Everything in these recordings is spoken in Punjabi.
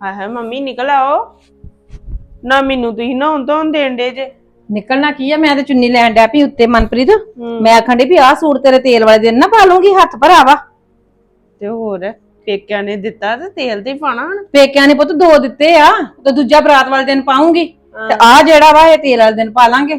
ਹਾਏ ਹਾਏ ਮੰਮੀ ਨਿਕਲ ਆਓ। ਨਾ ਮੈਨੂੰ ਤੁਸੀਂ ਨਹਾਉਣ ਤੋਂ ਦੇਣ ਦੇ ਜੇ। ਨਿਕਲਣਾ ਕੀ ਆ? ਮੈਂ ਤੇ ਚੁੰਨੀ ਲੈਣ ਡਿਆ ਪਈ ਉੱਤੇ ਮਨਪ੍ਰੀਤ। ਮੈਂ ਆਖਣ ਡਈ ਵੀ ਆਹ ਸੂਟ ਤੇਰੇ ਤੇਲ ਵਾਲੇ ਦਿਨ ਨਾ ਪਾ ਲੂੰਗੀ ਹੱਥ ਭਰਾਵਾ ਤੇ ਹੋਰ ਪੇਕਿਆਂ ਨੇ ਦਿੱਤਾ ਤੇ ਤੇਲ ਤੇ ਹੀ ਪਾਣਾ ਹੁਣ? ਪੇਕਿਆਂ ਨੇ ਪੁੱਤ ਦੋ ਦਿੱਤੇ ਆ ਤੇ ਦੂਜਾ ਬਰਾਤ ਵਾਲੇ ਦਿਨ ਪਾਉਂਗੀ। ਤੇ ਆ ਜਿਹੜਾ ਵਾ ਇਹ ਤੇਲ ਵਾਲੇ ਦਿਨ ਪਾ ਲਾਂਗੇ।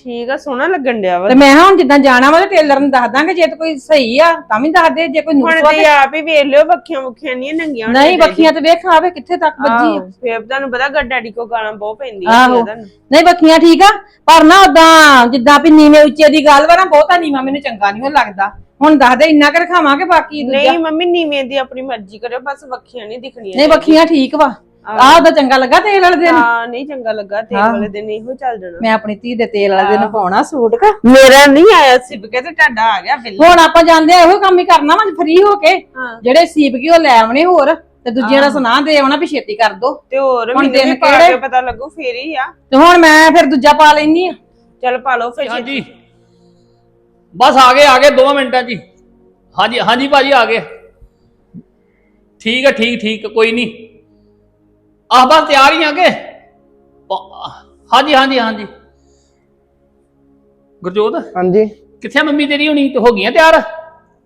ਠੀਕ ਆ ਸੋਹਣਾ ਲੱਗਣ ਡਿਆ ਵਾ। ਤੇ ਮੈਂ ਹੁਣ ਜਿੱਦਾਂ ਜਾਣਾ ਵਾ ਤੇ ਟੇਲਰ ਨੂੰ ਦੱਸ ਦਾਂਗੇ ਜੇ ਤੇ ਕੋਈ ਸਹੀ ਆ ਤਾਂ ਵੀ ਦੱਸ ਦੇ ਜੇ ਕੋਈ ਹੁਣ ਨੁਕਸ ਤੇ। ਆਪ ਹੀ ਵੇਖ ਲਿਓ ਬੱਖੀਆਂ ਬੁੱਖੀਆਂ ਨਹੀਂ ਨੰਗੀਆਂ ਨਹੀਂ ਬੱਖੀਆਂ ਤੇ ਵੇਖ ਆਵੇ ਕਿੱਥੇ ਤੱਕ ਵੱਜੀ ਆ। ਫੇਰ ਤੁਹਾਨੂੰ ਪਤਾ ਗੱਡ ਡੈਡੀ ਕੋ ਗਾਲਾਂ ਬਹੁਤ ਪੈਂਦੀਆਂ ਆਹੋ। ਤੁਹਾਨੂੰ ਨਹੀਂ ਬੱਖੀਆਂ ਠੀਕ ਆ ਪਰ ਨਾ ਉਦਾਂ ਜਿੱਦਾਂ ਵੀ ਨੀਵੇਂ ਉੱਚੇ ਦੀ ਗੱਲ ਵਾ ਨਾ ਬਹੁਤਾ ਨੀਵਾ ਮੈਨੂੰ ਚੰਗਾ ਨਹੀਂ ਲੱਗਦਾ। ਹੁਣ ਦੱਸ ਦੇ ਇੰਨਾ ਕਰ ਖਾਵਾਂਗੇ ਬਾਕੀ ਦੂਜਾ? ਨਹੀਂ ਮੰਮੀ ਨੀਵੇਂ ਦੀ ਆਪਣੀ ਮਰਜ਼ੀ ਕਰਿਓ ਬਸ ਬੱਖੀਆਂ ਨਹੀਂ ਦਿਖਣੀਆਂ ਨਹੀਂ ਬੱਖੀਆਂ ਠੀਕ ਵਾ। ਆਹ ਉਹਦਾ ਚੰਗਾ ਲੱਗਾ ਤੇਲ ਵਾਲੇ ਦਿਨ। ਹਾਂ ਨਹੀਂ ਚੰਗਾ ਲੱਗਾ ਤੇਲ। ਵਾਲੇ ਦਿਨ ਇਹੋ ਚੱਲ ਜਾਣਾ। ਮੈਂ ਆਪਣੀ ਧੀ ਦੇ ਤੇਲ ਵਾਲੇ ਦਿਨ ਪਾਉਣਾ ਸੂਟ ਕਾ। ਮੇਰਾ ਨਹੀਂ ਆਇਆ ਸਿਪ ਕੇ ਤੇ ਤੁਹਾਡਾ ਆ ਗਿਆ ਬਿੱਲ। ਹੁਣ ਆਪਾਂ ਜਾਂਦੇ ਆ ਇਹੋ ਕੰਮ ਹੀ ਕਰਨਾ ਵਾ ਫ੍ਰੀ ਹੋ ਕੇ। ਜਿਹੜੇ ਸੀਪ ਕੀ ਉਹ ਲੈ ਆਉਣੇ ਹੋਰ ਤੇ ਦੂਜਿਆਂ ਦਾ ਸੁਣਾ ਦੇ ਆਉਣਾ ਵੀ ਛੇਤੀ ਕਰ ਦੋ। ਤੇ ਹੋਰ ਹੁਣ ਮੈਨੂੰ ਵੀ ਦਿਨ ਪਾ? ਕੇ ਪਤਾ ਲੱਗੂ ਫੇਰ ਹੀ ਆ। ਤੇ ਹੁਣ ਮੈਂ ਫਿਰ ਦੂਜਾ ਪਾ ਲੈਣੀ ਆ। ਚੱਲ ਪਾ ਲਓ ਫੇਰ ਹਾਂਜੀ। ਬਸ ਆ ਗਏ ਆ ਗਏ 2 ਮਿੰਟਾਂ ਹੀ। ਹਾਂਜੀ ਹਾਂਜੀ ਭਾਜੀ ਆ ਗਏ। ਠੀਕ ਹੈ ਠੀਕ ਠੀਕ ਕੋਈ ਨਹੀਂ। ਆਹ ਬਸ ਤਿਆਰ ਹੀ ਆ ਗਏ ਪ- ਹਾਂਜੀ ਹਾਂਜੀ ਹਾਂਜੀ। ਗੁਰਜੋਤ ਹਾਂਜੀ। ਕਿੱਥੇ ਆ ਮੰਮੀ ਤੇਰੀ ਹੁਣੀ? ਤੇ ਹੋ ਗਈਆਂ ਤਿਆਰ?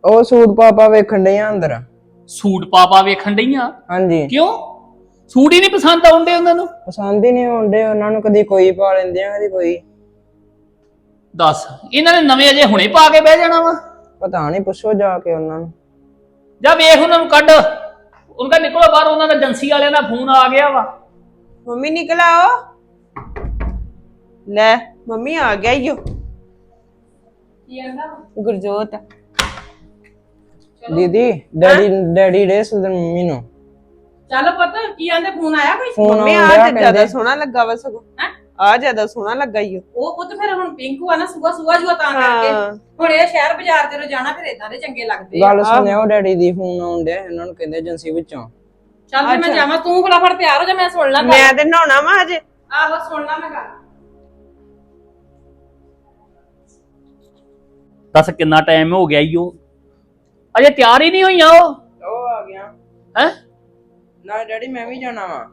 ਉਹ ਸੂਟ ਪਾਪਾ ਵੇਖਣ ਡਏ ਆ ਅੰਦਰ। ਸੂਟ ਪਾਪਾ ਵੇਖਣ ਡਈਆਂ? ਹਾਂਜੀ। ਕਿਉਂ? ਸੂਟ ਹੀ ਨਹੀਂ ਪਸੰਦ ਆਉਂਦੇ ਉਹਨਾਂ ਨੂੰ? ਪਸੰਦ ਹੀ ਨਹੀਂ ਆਉਂਦੇ ਉਹਨਾਂ ਨੂੰ ਕਦੀ ਕੋਈ ਪਾ ਲੈਂਦੇ ਆ ਕਦੀ ਕੋਈ। ਦੱਸ ਇਹਨਾਂ ਨੇ ਨਵੇਂ ਅਜੇ ਹੁਣੇ ਪਾ ਕੇ ਬਹਿ ਜਾਣਾ ਵਾ? ਪਤਾ ਨਹੀਂ ਪੁੱਛੋ ਜਾ ਕੇ ਉਹਨਾਂ ਨੂੰ। ਜਾ ਵੇਖ ਉਹਨਾਂ ਨੂੰ ਕੱਢ। ਉਹਨਾਂ ਦਾ ਨਿਕਲੋ ਬਾਹਰ ਉਹਨਾਂ ਦਾ ਏਜੰਸੀ ਵਾਲਿਆਂ ਦਾ ਫੋਨ ਆ ਗਿਆ ਵਾ। ਮੰਮੀ ਨਿਕਲ ਆਓ। ਲੈ ਮੰਮੀ ਆ ਗਿਆ ਈਓ ਗੁਰਜੋਤ। ਦੀਦੀ ਡੈਡੀ ਡੈਡੀ ਡੇ ਸੁਦਨ ਮੰਮੀ ਨੂੰ। ਚੱਲ ਪਤਾ ਕੀ ਆਂਦੇ? ਫੋਨ ਆਇਆ ਕੋਈ? ਫੋਨ ਮੰਮੀ ਆ ਤੇ ਜ਼ਿਆਦਾ ਸੋਹਣਾ ਲੱਗਾ ਵਾ ਸਗੋਂ। ਹੈਂ? ਆ ਜ਼ਿਆਦਾ ਸੋਹਣਾ ਲੱਗਾ ਈਓ ਉਹ ਪੁੱਤ ਫਿਰ ਹੁਣ ਪਿੰਕੂ ਆ ਨਾ ਸੁਬਾ ਸੁਬਾ ਜੂਆ ਤਾਂ ਕਰਕੇ। ਹਾਂ। ਹੁਣ ਇਹ ਸ਼ਹਿਰ ਬਾਜ਼ਾਰ ਤੇ ਰੋਜ਼ਾਨਾ ਫਿਰ ਇਦਾਂ ਦੇ ਚੰਗੇ ਲੱਗਦੇ ਆ। ਗੱਲ ਸੁਣਿਓ ਡੈਡੀ ਦੀ ਫੋਨ ਆਉਂਦੇ ਇਹਨਾਂ ਨੂੰ ਕਹਿੰਦੇ ਏਜੰਸੀ ਵਿੱਚੋਂ। ਚੱਲ ਫਿਰ ਮੈਂ ਜਾਵਾਂ ਤੂੰ ਫਟਾਫਟ ਤਿਆਰ ਹੋ ਜਾ ਮੈਂ ਸੁਣ ਲਾਂ ਗੱਲ। ਮੈਂ ਤੇ ਨਹਾਉਣਾ ਵਾ ਹਜੇ। ਆਹੋ ਸੁਣ ਲਾਂ ਮੈਂ ਗੱਲ। ਦੱਸ ਕਿੰਨਾ ਟਾਈਮ ਹੋ ਗਿਆ ਈ ਉਹ ਅਜੇ ਤਿਆਰ ਹੀ ਨਹੀਂ ਹੋਈਆਂ ਉਹ। ਉਹ ਆ ਗਿਆ। ਹੈ? ਨਾ ਡੈਡੀ ਮੈਂ ਵੀ ਜਾਣਾ ਵਾ।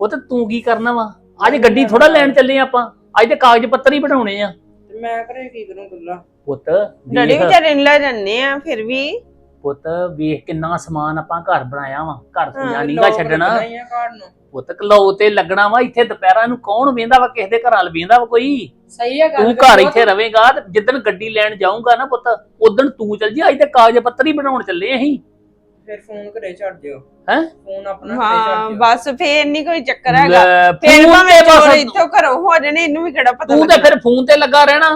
ਪੁੱਤ ਤੂੰ ਕੀ ਕਰਨਾ ਵਾ? ਅੱਜ ਗੱਡੀ ਥੋੜਾ ਲੈਣ ਚੱਲੇ ਆਪਾਂ। ਅੱਜ ਤੇ ਕਾਗਜ਼ ਪੱਤਰ ਹੀ ਬਣਾਉਣੇ ਆ। ਤੇ ਮੈਂ ਘਰੇ ਕੀ ਕਰੂੰ ਗੱਲਾਂ ਪੁੱਤ ਡੈਡੀ ਵੇਖ। ਵਿਚਾਰੇ ਨੂੰ ਲੈ ਜੰਨੇ ਆ ਫਿਰ ਵੀ। ਪੁੱਤ ਵੇਖ ਕਿੰਨਾ ਸਮਾਨ ਆਪਾਂ ਘਰ ਬਣਾਇਆ ਵਾ। ਘਰ ਸੁਝਾ ਨੀਗਾ ਲੋਕ ਛੱਡਣਾ। ਲੱਗਣਾ ਹੀ ਆ ਕਾਰਡ ਨੂੰ। ਪੁੱਤ ਕਲੋ ਤੇ ਲੱਗਣਾ ਵਾ। ਇੱਥੇ ਦੁਪਹਿਰਾਂ ਨੂੰ ਕੌਣ ਵੇਂਦਾ ਵਾ? ਕਿਸੇ ਦੇ ਘਰਾਂ ਲ ਵੇਂਦਾ ਵਾ ਕੋਈ? ਸਹੀ ਹੈ ਤੂੰ ਘਰ ਇੱਥੇ ਰਵੇਂਗਾ ਤੇ ਜਿੱਦਣ ਗੱਡੀ ਲੈਣ ਜਾਊਂਗਾ ਨਾ ਪੁੱਤ ਉਦੋਂ ਤੂੰ ਚੱਲ ਜੀ। ਅੱਜ ਤੇ ਕਾਗਜ਼ ਪੱਤਰ ਹੀ ਬਣਾਉਣ ਚੱਲੇ ਅਸੀਂ। ਫਿਰ ਫੋਨ ਘਰੇ ਛੱਡ ਦਿਓ। ਹੈਂ? ਫੋਨ ਆਪਣਾ ਘਰੇ ਹਾਂ ਛੱਡ ਦਿਓ। ਬਸ ਫੇਰ ਨਹੀਂ ਕੋਈ ਚੱਕਰ ਹੈਗਾ। ਲੈ, ਫੇਰ ਫੋਨ ਭਾਵੇਂ ਤੇ ਬਸ ਚੋਰ ਇੱਥੋਂ ਘਰੋਂ ਹੋ ਜਾਣੇ ਇਹਨੂੰ ਵੀ ਕਿਹੜਾ ਪਤਾ ਤੂੰ ਤੇ ਫਿਰ ਫੋਨ ਤੇ ਲੱਗਾ ਰਹਿਣਾ।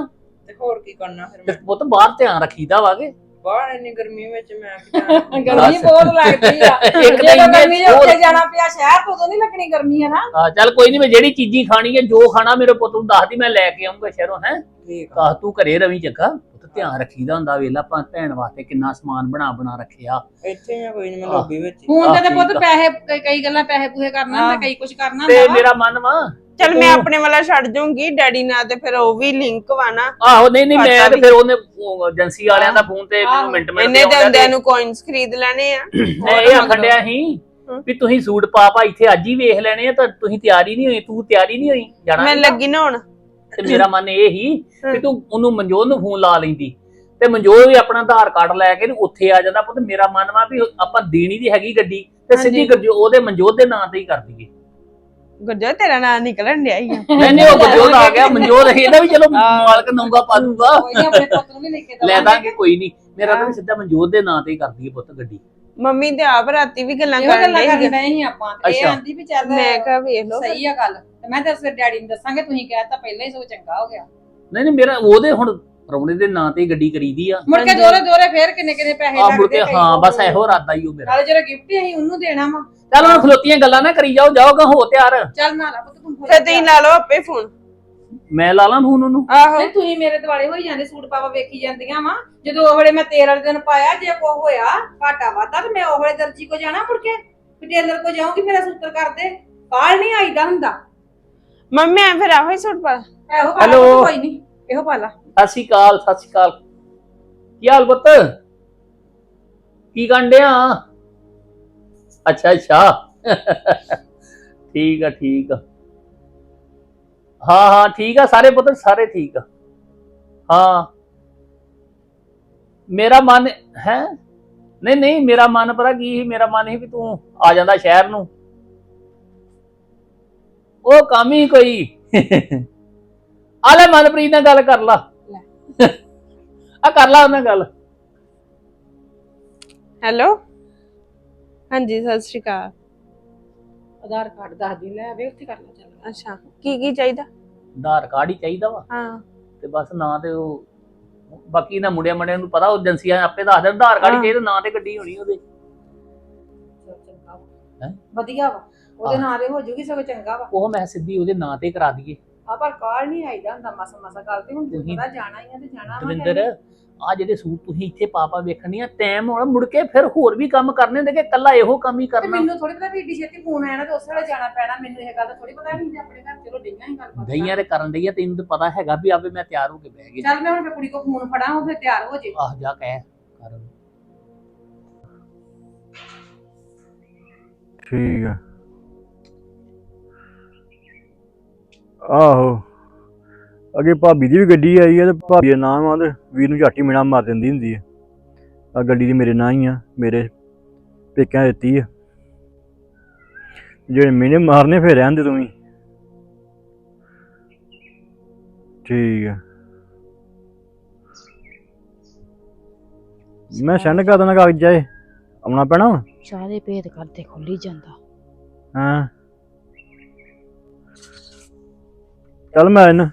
ਤੇ ਹੋਰ ਕੀ ਕਰਨਾ ਫਿਰ ਤੇ ਮੈਂ ਪੁੱਤ ਬਾਹਰ ਧਿਆਨ ਰੱਖੀਦਾ ਵਾਗੇ ਬਾਹਰ ਇੰਨੀ ਗਰਮੀ ਵਿੱਚ ਮੈਂ ਕੀ ਜਾਣਾ? ਗਰਮੀ ਬਹੁਤ ਲੱਗਦੀ ਆ। ਇੱਕ ਜਦੋਂ ਤਾਂ ਗਰਮੀ ਇੰਨੇ ਉੱਤੇ ਜਾਣਾ ਪਿਆ ਸ਼ਹਿਰ ਤੋਂ ਉਦੋਂ ਨਹੀਂ ਲੱਗਣੀ ਗਰਮੀ ਹੈ ਨਾ ਆ ਚੱਲ ਕੋਈ ਨਹੀਂ ਮੈਂ ਜਿਹੜੀ ਚੀਜ਼ੀ ਖਾਣੀ ਹੈ ਜੋ ਖਾਣਾ ਮੇਰੇ ਪੁੱਤ ਨੂੰ ਦੱਸਦੀ ਮੈਂ ਲੈ ਕੇ ਆਉਂਗਾ ਸ਼ਹਿਰੋਂ ਹੈ? ਠੀਕ ਆ। ਕਾਹ ਤੂੰ ਘਰੇ ਰਵੀ ਪੁੱਤ ਧਿਆਨ ਰੱਖੀਦਾ ਹੁੰਦਾ ਵੇਲਾ ਆਪਾਂ ਭੈਣ ਵਾਸਤੇ ਕਿੰਨਾ ਸਮਾਨ ਬਣਾ ਬਣਾ ਰੱਖਿਆ ਇੱਥੇ ਆ ਕੋਈ ਨਹੀਂ ਮੈਂ ਲੌਬੀ ਵਿੱਚ। ਹੁਣ ਤੇ ਤੇ ਪੁੱਤ। ਪੈਸੇ ਕਈ- ਕਈ ਗੱਲਾਂ ਪੈਸੇ ਪੂਸੇ ਕਰਨਾ ਹੁੰਦਾ ਕਈ ਕੁਝ ਕਰਨਾ ਤੇ ਹੁੰਦਾ। ਮੇਰਾ ਮਨ ਵਾ ਚਲ ਮੈਂ ਆਪਣੇ ਵਾਲਾ ਛੱਡ ਜੂੰਗੀ ਡੈਡੀ ਨਾਲ ਤੇ ਫਿਰ ਉਹ ਵੀ ਲਿੰਕ ਵਾ ਨਾ ਆਹੋ ਨਹੀਂ ਨਹੀਂ ਮੈਂ ਤੇ। ਫਿਰ ਉਹਨੇ ਉਹ ਏਜੰਸੀ ਵਾਲਿਆਂ ਦਾ ਫੋਨ ਤੇ ਮੈਨੂੰ ਮਿੰਟ ਮਿੰਟ ਇੰਨੇ ਦੇ ਹੁੰਦਿਆਂ ਨੂੰ ਕੋਇਨਸ ਖਰੀਦ ਲੈਣੇ ਆ ਮੈਂ ਇਹ ਆਖਣ ਡਿਆ ਸੀ ਵੀ ਤੁਸੀਂ ਸੂਟ ਪਾ ਪਾ ਇੱਥੇ ਅੱਜ ਹੀ ਵੇਖ ਲੈਣੇ ਆ ਤਾਂ ਤੁਸੀਂ ਤਿਆਰੀ ਨਹੀਂ ਹੋਈ ਤੂੰ ਤਿਆਰੀ ਨਹੀਂ ਹੋਈ ਜਾਣਾ ਮੈਂ ਨੀ? ਲੱਗੀ ਨਾ ਹੁਣ ਤੇ ਮੇਰਾ ਮਨ ਇਹ ਹੀ। ਕਿ ਤੂੰ ਉਹਨੂੰ ਮਨਜੋਤ ਨੂੰ ਫੋਨ ਲਾ ਲੈਂਦੀ। ਤੇ ਮਨਜੋਤ ਵੀ ਆਪਣਾ ਆਧਾਰ ਕਾਰਡ ਲੈ ਕੇ ਉੱਥੇ ਆ ਜਾਂਦਾ। ਪੁੱਤ ਮੇਰਾ ਮਨ ਵਾ ਵੀ ਆਪਾਂ ਦੇਣੀ ਦੀ ਹੈਗੀ ਗੱਡੀ ਤੇ ਸਿੱਧੀ ਗੱਡੀ ਉਹਦੇ ਮਨਜੋਤ ਦੇ ਨਾਂ ਤੇ ਹੀ ਕਰ ਦਈਏ। ਗੁਰਜੋ ਤੇਰਾ ਨਾਂ ਨਿਕਲਣ ਡਿਆ ਹੀ ਆ। ਨਹੀਂ ਨਹੀਂ ਉਹ ਮਨਜੋਤ ਆ ਗਿਆ। ਮਨਜੋਤ ਇਹਦਾ ਵੀ ਚਲੋ ਮਾਲਕ ਨੌਂਗਾ ਪਾ ਦੂਗਾ। ਕੋਈ ਨੀ ਆਪਣੇ ਪੁੱਤ ਨੂੰ ਵੀ ਲੈ ਕੇ ਲੈ ਦਵਾਂਗੇ ਦਾਂਗੇ ਕੋਈ ਨਹੀਂ ਮੇਰਾ ਤਾਂ ਸਿੱਧਾ ਮਨਜੋਤ ਦੇ ਨਾਂ ਤੇ ਹੀ ਕਰ ਦਈਏ ਪੁੱਤ ਗੱਡੀ। ਮੰਮੀ ਤੇ ਆਪ ਰਾਤੀ ਵੀ ਗੱਲਾਂ ਇਹੋ ਕਰਨ ਗੱਲਾਂ ਕਰਨ ਸੀ ਸੀ ਆਪਾਂ ਤੇ ਇਹ ਅੱਛਾ। ਆਂਦੀ ਵੀ ਚੱਲ ਮੈਂ ਕਿਹਾ ਵੇਖ ਲਓ ਸਹੀ ਆ ਗੱਲ। ਤੇ ਮੈਂ ਤਾਂ ਫਿਰ ਡੈਡੀ ਨੂੰ ਦੱਸਾਂਗੇ ਤੁਸੀਂ ਕਹਿਤਾ ਪਹਿਲਾਂ ਹੀ ਸੋ ਚੰਗਾ ਹੋ ਗਿਆ। ਨਹੀਂ ਨਹੀਂ ਮੇਰਾ ਉਹਦੇ ਹੁਣ ਪਰੌਣੇ ਦੇ ਨਾਂ ਤੇ ਹੀ ਗੱਡੀ ਕਰੀਦੀ ਆ। ਮੁੜ ਕੇ ਦੋਰੇ ਦੋਰੇ ਫੇਰ ਕਿੰਨੇ ਕਿੰਨੇ ਪੈਸੇ ਆ ਮੁੜ ਕੇ ਹਾਂ ਬਸ ਇਹੋ ਇਰਾਦਾ ਹੀ ਉਹ ਮੇਰਾ। ਨਾਲੇ ਜਿਹੜਾ ਗਿਫਟ ਅਸੀਂ ਉਹਨੂੰ ਦੇਣਾ ਵਾ। ਚੱਲ ਹੁਣ ਖਲੋਤੀਆਂ ਗੱਲਾਂ ਨਾ ਕਰੀ ਜਾਓ ਜਾਓਗਾ ਹੋ ਤਿਆਰ। ਚੱਲ ਨਾ ਲਾ ਪੁੱਤ ਤੂੰ ਹੋ ਫਿਰ ਤੁਸੀਂ ਲਾ ਲਓ ਆਪੇ ਫੋਨ। ਮੈਂ ਲਾ ਲਾਂ ਫੋਨ ਉਹਨੂੰ? ਆਹੋ। ਨਹੀਂ ਤੁਸੀਂ ਮੇਰੇ ਦਿਵਾਲੇ ਹੋਈ ਜਾਂਦੇ ਸੂਟ ਪਾਵਾ ਵੇਖੀ ਜਾਂਦੀਆਂ ਵਾ। ਜਦੋਂ ਉਹ ਵੇਲੇ ਮੈਂ ਤੇਲ ਵਾਲੇ ਦਿਨ ਪਾਇਆ ਜੇ ਕੋ ਹੋਇਆ ਘਾਟਾ ਵਾਧਾ ਤੇ ਮੈਂ ਉਹ ਵੇਲੇ ਦਰਜੀ ਕੋ ਜਾਣਾ ਮੁੜ ਕੇ? ਵੀ ਟੇਲਰ ਕੋ ਜਾਊਂਗੀ ਮੇਰਾ ਸੂਤਰ ਕਰ ਦੇ। ਕਾਲ ਨਹੀਂ ਆਈਦਾ ਹੁੰਦਾ। ਮੰਮੀ ਐ ਫਿਰ ਆਹੋ ਹੀ ਸੁੱਟ ਪਾ ਇਹੋ ਪਾ ਲਾ Hello. ਕੋਈ ਨਹੀਂ ਇਹੋ ਪਾ ਲਾ। ਸਤਿ ਸ਼੍ਰੀ ਅਕਾਲ ਸਤਿ ਸ਼੍ਰੀ ਅਕਾਲ। ਕੀ ਹਾਲ ਪੁੱਤ? ਕੀ ਗੰਡਿਆ ਅੱਛਾ ਅੱਛਾ। ਠੀਕ ਆ ਠੀਕ ਆ। ਹਾਂ ਹਾਂ ਠੀਕ ਆ ਸਾਰੇ ਪੁੱਤਰ ਸਾਰੇ ਠੀਕ ਆ। ਹਾਂ। ਮੇਰਾ ਮਨ ਹੈ? ਨਹੀਂ ਨਹੀਂ ਮੇਰਾ ਮਨ ਪਤਾ ਕੀ ਸੀ? ਮੇਰਾ ਮਨ ਸੀ ਵੀ ਤੂੰ ਆ ਜਾਂਦਾ ਸ਼ਹਿਰ ਨੂੰ। ਉਹ ਕੰਮ ਹੀ ਕੋਈ। ਆ ਲੈ ਮਨਪ੍ਰੀਤ ਨਾਲ ਗੱਲ ਕਰ ਲਾ। ਆ ਕਰ ਲਾ ਉਹਨਾਂ ਗੱਲ। ਹੈਲੋ? ਹਾਂਜੀ ਸਤਿ ਸ਼੍ਰੀ ਅਕਾਲ। ਆਧਾਰ ਕਾਰਡ ਦੱਸਦੀ ਲੈ ਆਵੇ ਉੱਥੇ ਕਰ ਲੈ ਚੱਲ। ਅੱਛਾ ਕੀ ਕੀ ਚਾਹੀਦਾ? ਆਧਾਰ ਕਾਰਡ ਹੀ ਚਾਹੀਦਾ ਵਾ। ਹਾਂ। ਤੇ ਬਸ ਨਾਂ ਤੇ ਉਹ ਬਾਕੀ ਨਾ ਮੁੰਡਿਆਂ ਮੰਡਿਆਂ ਨੂੰ ਪਤਾ ਉਹ ਏਜੰਸੀਆਂ ਆਪੇ ਦੱਸ ਦੇਣ ਆਧਾਰ ਕਾਰਡ ਹੀ ਹਾਂ। ਚਾਹੀਦਾ ਨਾਂ ਤੇ ਗੱਡੀ ਹੋਣੀ ਉਹਦੇ। ਚੱਲ ਚੰਗਾ ਵਾ। ਹੈਂ? ਵਧੀਆ ਵਾ। ਉਹਦੇ ਆਹ। ਨਾਂ ਤੇ ਹੋ ਜੂਗੀ ਸਗੋਂ ਚੰਗਾ ਵਾ। ਉਹ ਮੈਂ ਸਿੱਧੀ ਉਹਦੇ ਨਾਂ ਤੇ ਕਰਾ ਦਈਏ। ਆ ਪਰ ਕਾਲ ਨਹੀਂ ਆਈਦਾ ਹੁੰਦਾ ਮਸਾ ਮਸਾ ਗੱਲ ਤੇ ਹੁਣ ਤੁਸੀਂ- ਪਤਾ ਜਾਣਾ ਹੀ ਆ ਤੇ ਜਾਣਾ ਵਾ ਦਵਿੰਦਰ। ਆ ਜਿਹੜੇ ਸੂਟ ਤੁਸੀਂ ਇੱਥੇ ਪਾਪਾ ਵੇਖਣੀ ਆ ਟਾਈਮ ਹੋਣਾ ਮੁੜ ਕੇ ਫਿਰ ਹੋਰ ਵੀ ਕੰਮ ਕਰਨੇ ਹੁੰਦੇ ਕਿ ਕੱਲਾ ਇਹੋ ਕੰਮ ਹੀ ਤੇ ਕਰਨਾ। ਮੈਨੂੰ ਥੋੜੀ ਪਤਾ ਵੀ ਏਡੀ ਛੇਤੀ ਫੋਨ ਆਇਆ ਨਾ ਤੇ ਉਸ ਵੇਲੇ ਜਾਣਾ ਪੈਣਾ ਮੈਨੂੰ ਇਹ ਗੱਲ ਦਾ ਥੋੜੀ ਪਤਾ ਨਹੀਂ ਆਪਣੇ ਘਰ ਚਲੋ ਡਈਆਂ ਹੀ ਗੱਲ ਬਾਤ ਗਈਆਂ ਤੇ ਕਰਨ ਡਈ ਆ ਤੈਨੂੰ ਤਾਂ ਪਤਾ ਹੈਗਾ ਵੀ ਆਵੇ ਮੈਂ ਤਿਆਰ ਹੋ ਕੇ ਬਹਿ ਗਿਆ ਚੱਲ ਮੈਂ ਹੁਣ ਫਿਰ ਕੁੜੀ ਕੋ ਫੋਨ ਫੜਾਂ ਉਹ ਫਿਰ ਤਿਆਰ ਹੋ ਜੇ। ਆਹ ਜਾ ਕਹਿ ਕਰਨ ਠੀਕ ਆ। ਆਹੋ। ਅੱਗੇ ਭਾਬੀ ਦੀ ਵੀ ਗੱਡੀ ਆਈ ਆ ਤੇ ਭਾਬੀ ਦਾ ਨਾਮ ਆ ਤੇ ਵੀਰ ਨੂੰ ਝਾਟੀ ਮਿਣਾ ਮਾਰ ਦਿੰਦੀ ਹੁੰਦੀ ਆ। ਆ ਗੱਡੀ ਦੀ ਮੇਰੇ ਨਾਂ ਹੀ ਆ ਮੇਰੇ ਪੇਕਿਆਂ ਦਿੱਤੀ ਆ। ਜਿਹੜੇ ਮਿਹਨੇ ਮਾਰਨੇ ਫੇਰ ਰਹਿਣ ਦੇ ਤੂੰ ਵੀ। ਠੀਕ ਆ। ਮੈਂ ਸੈਂਡ ਕਰ ਦੇਣਾ ਕਾਗਜ਼ ਜਾਏ ਆਉਣਾ ਪੈਣਾ ਵਾ? ਸਾਰੇ ਭੇਦ ਕਰਦੇ ਖੁੱਲੀ ਜਾਂਦਾ। ਹਾਂ। ਚੱਲ ਮੈਂ ਆਇਆ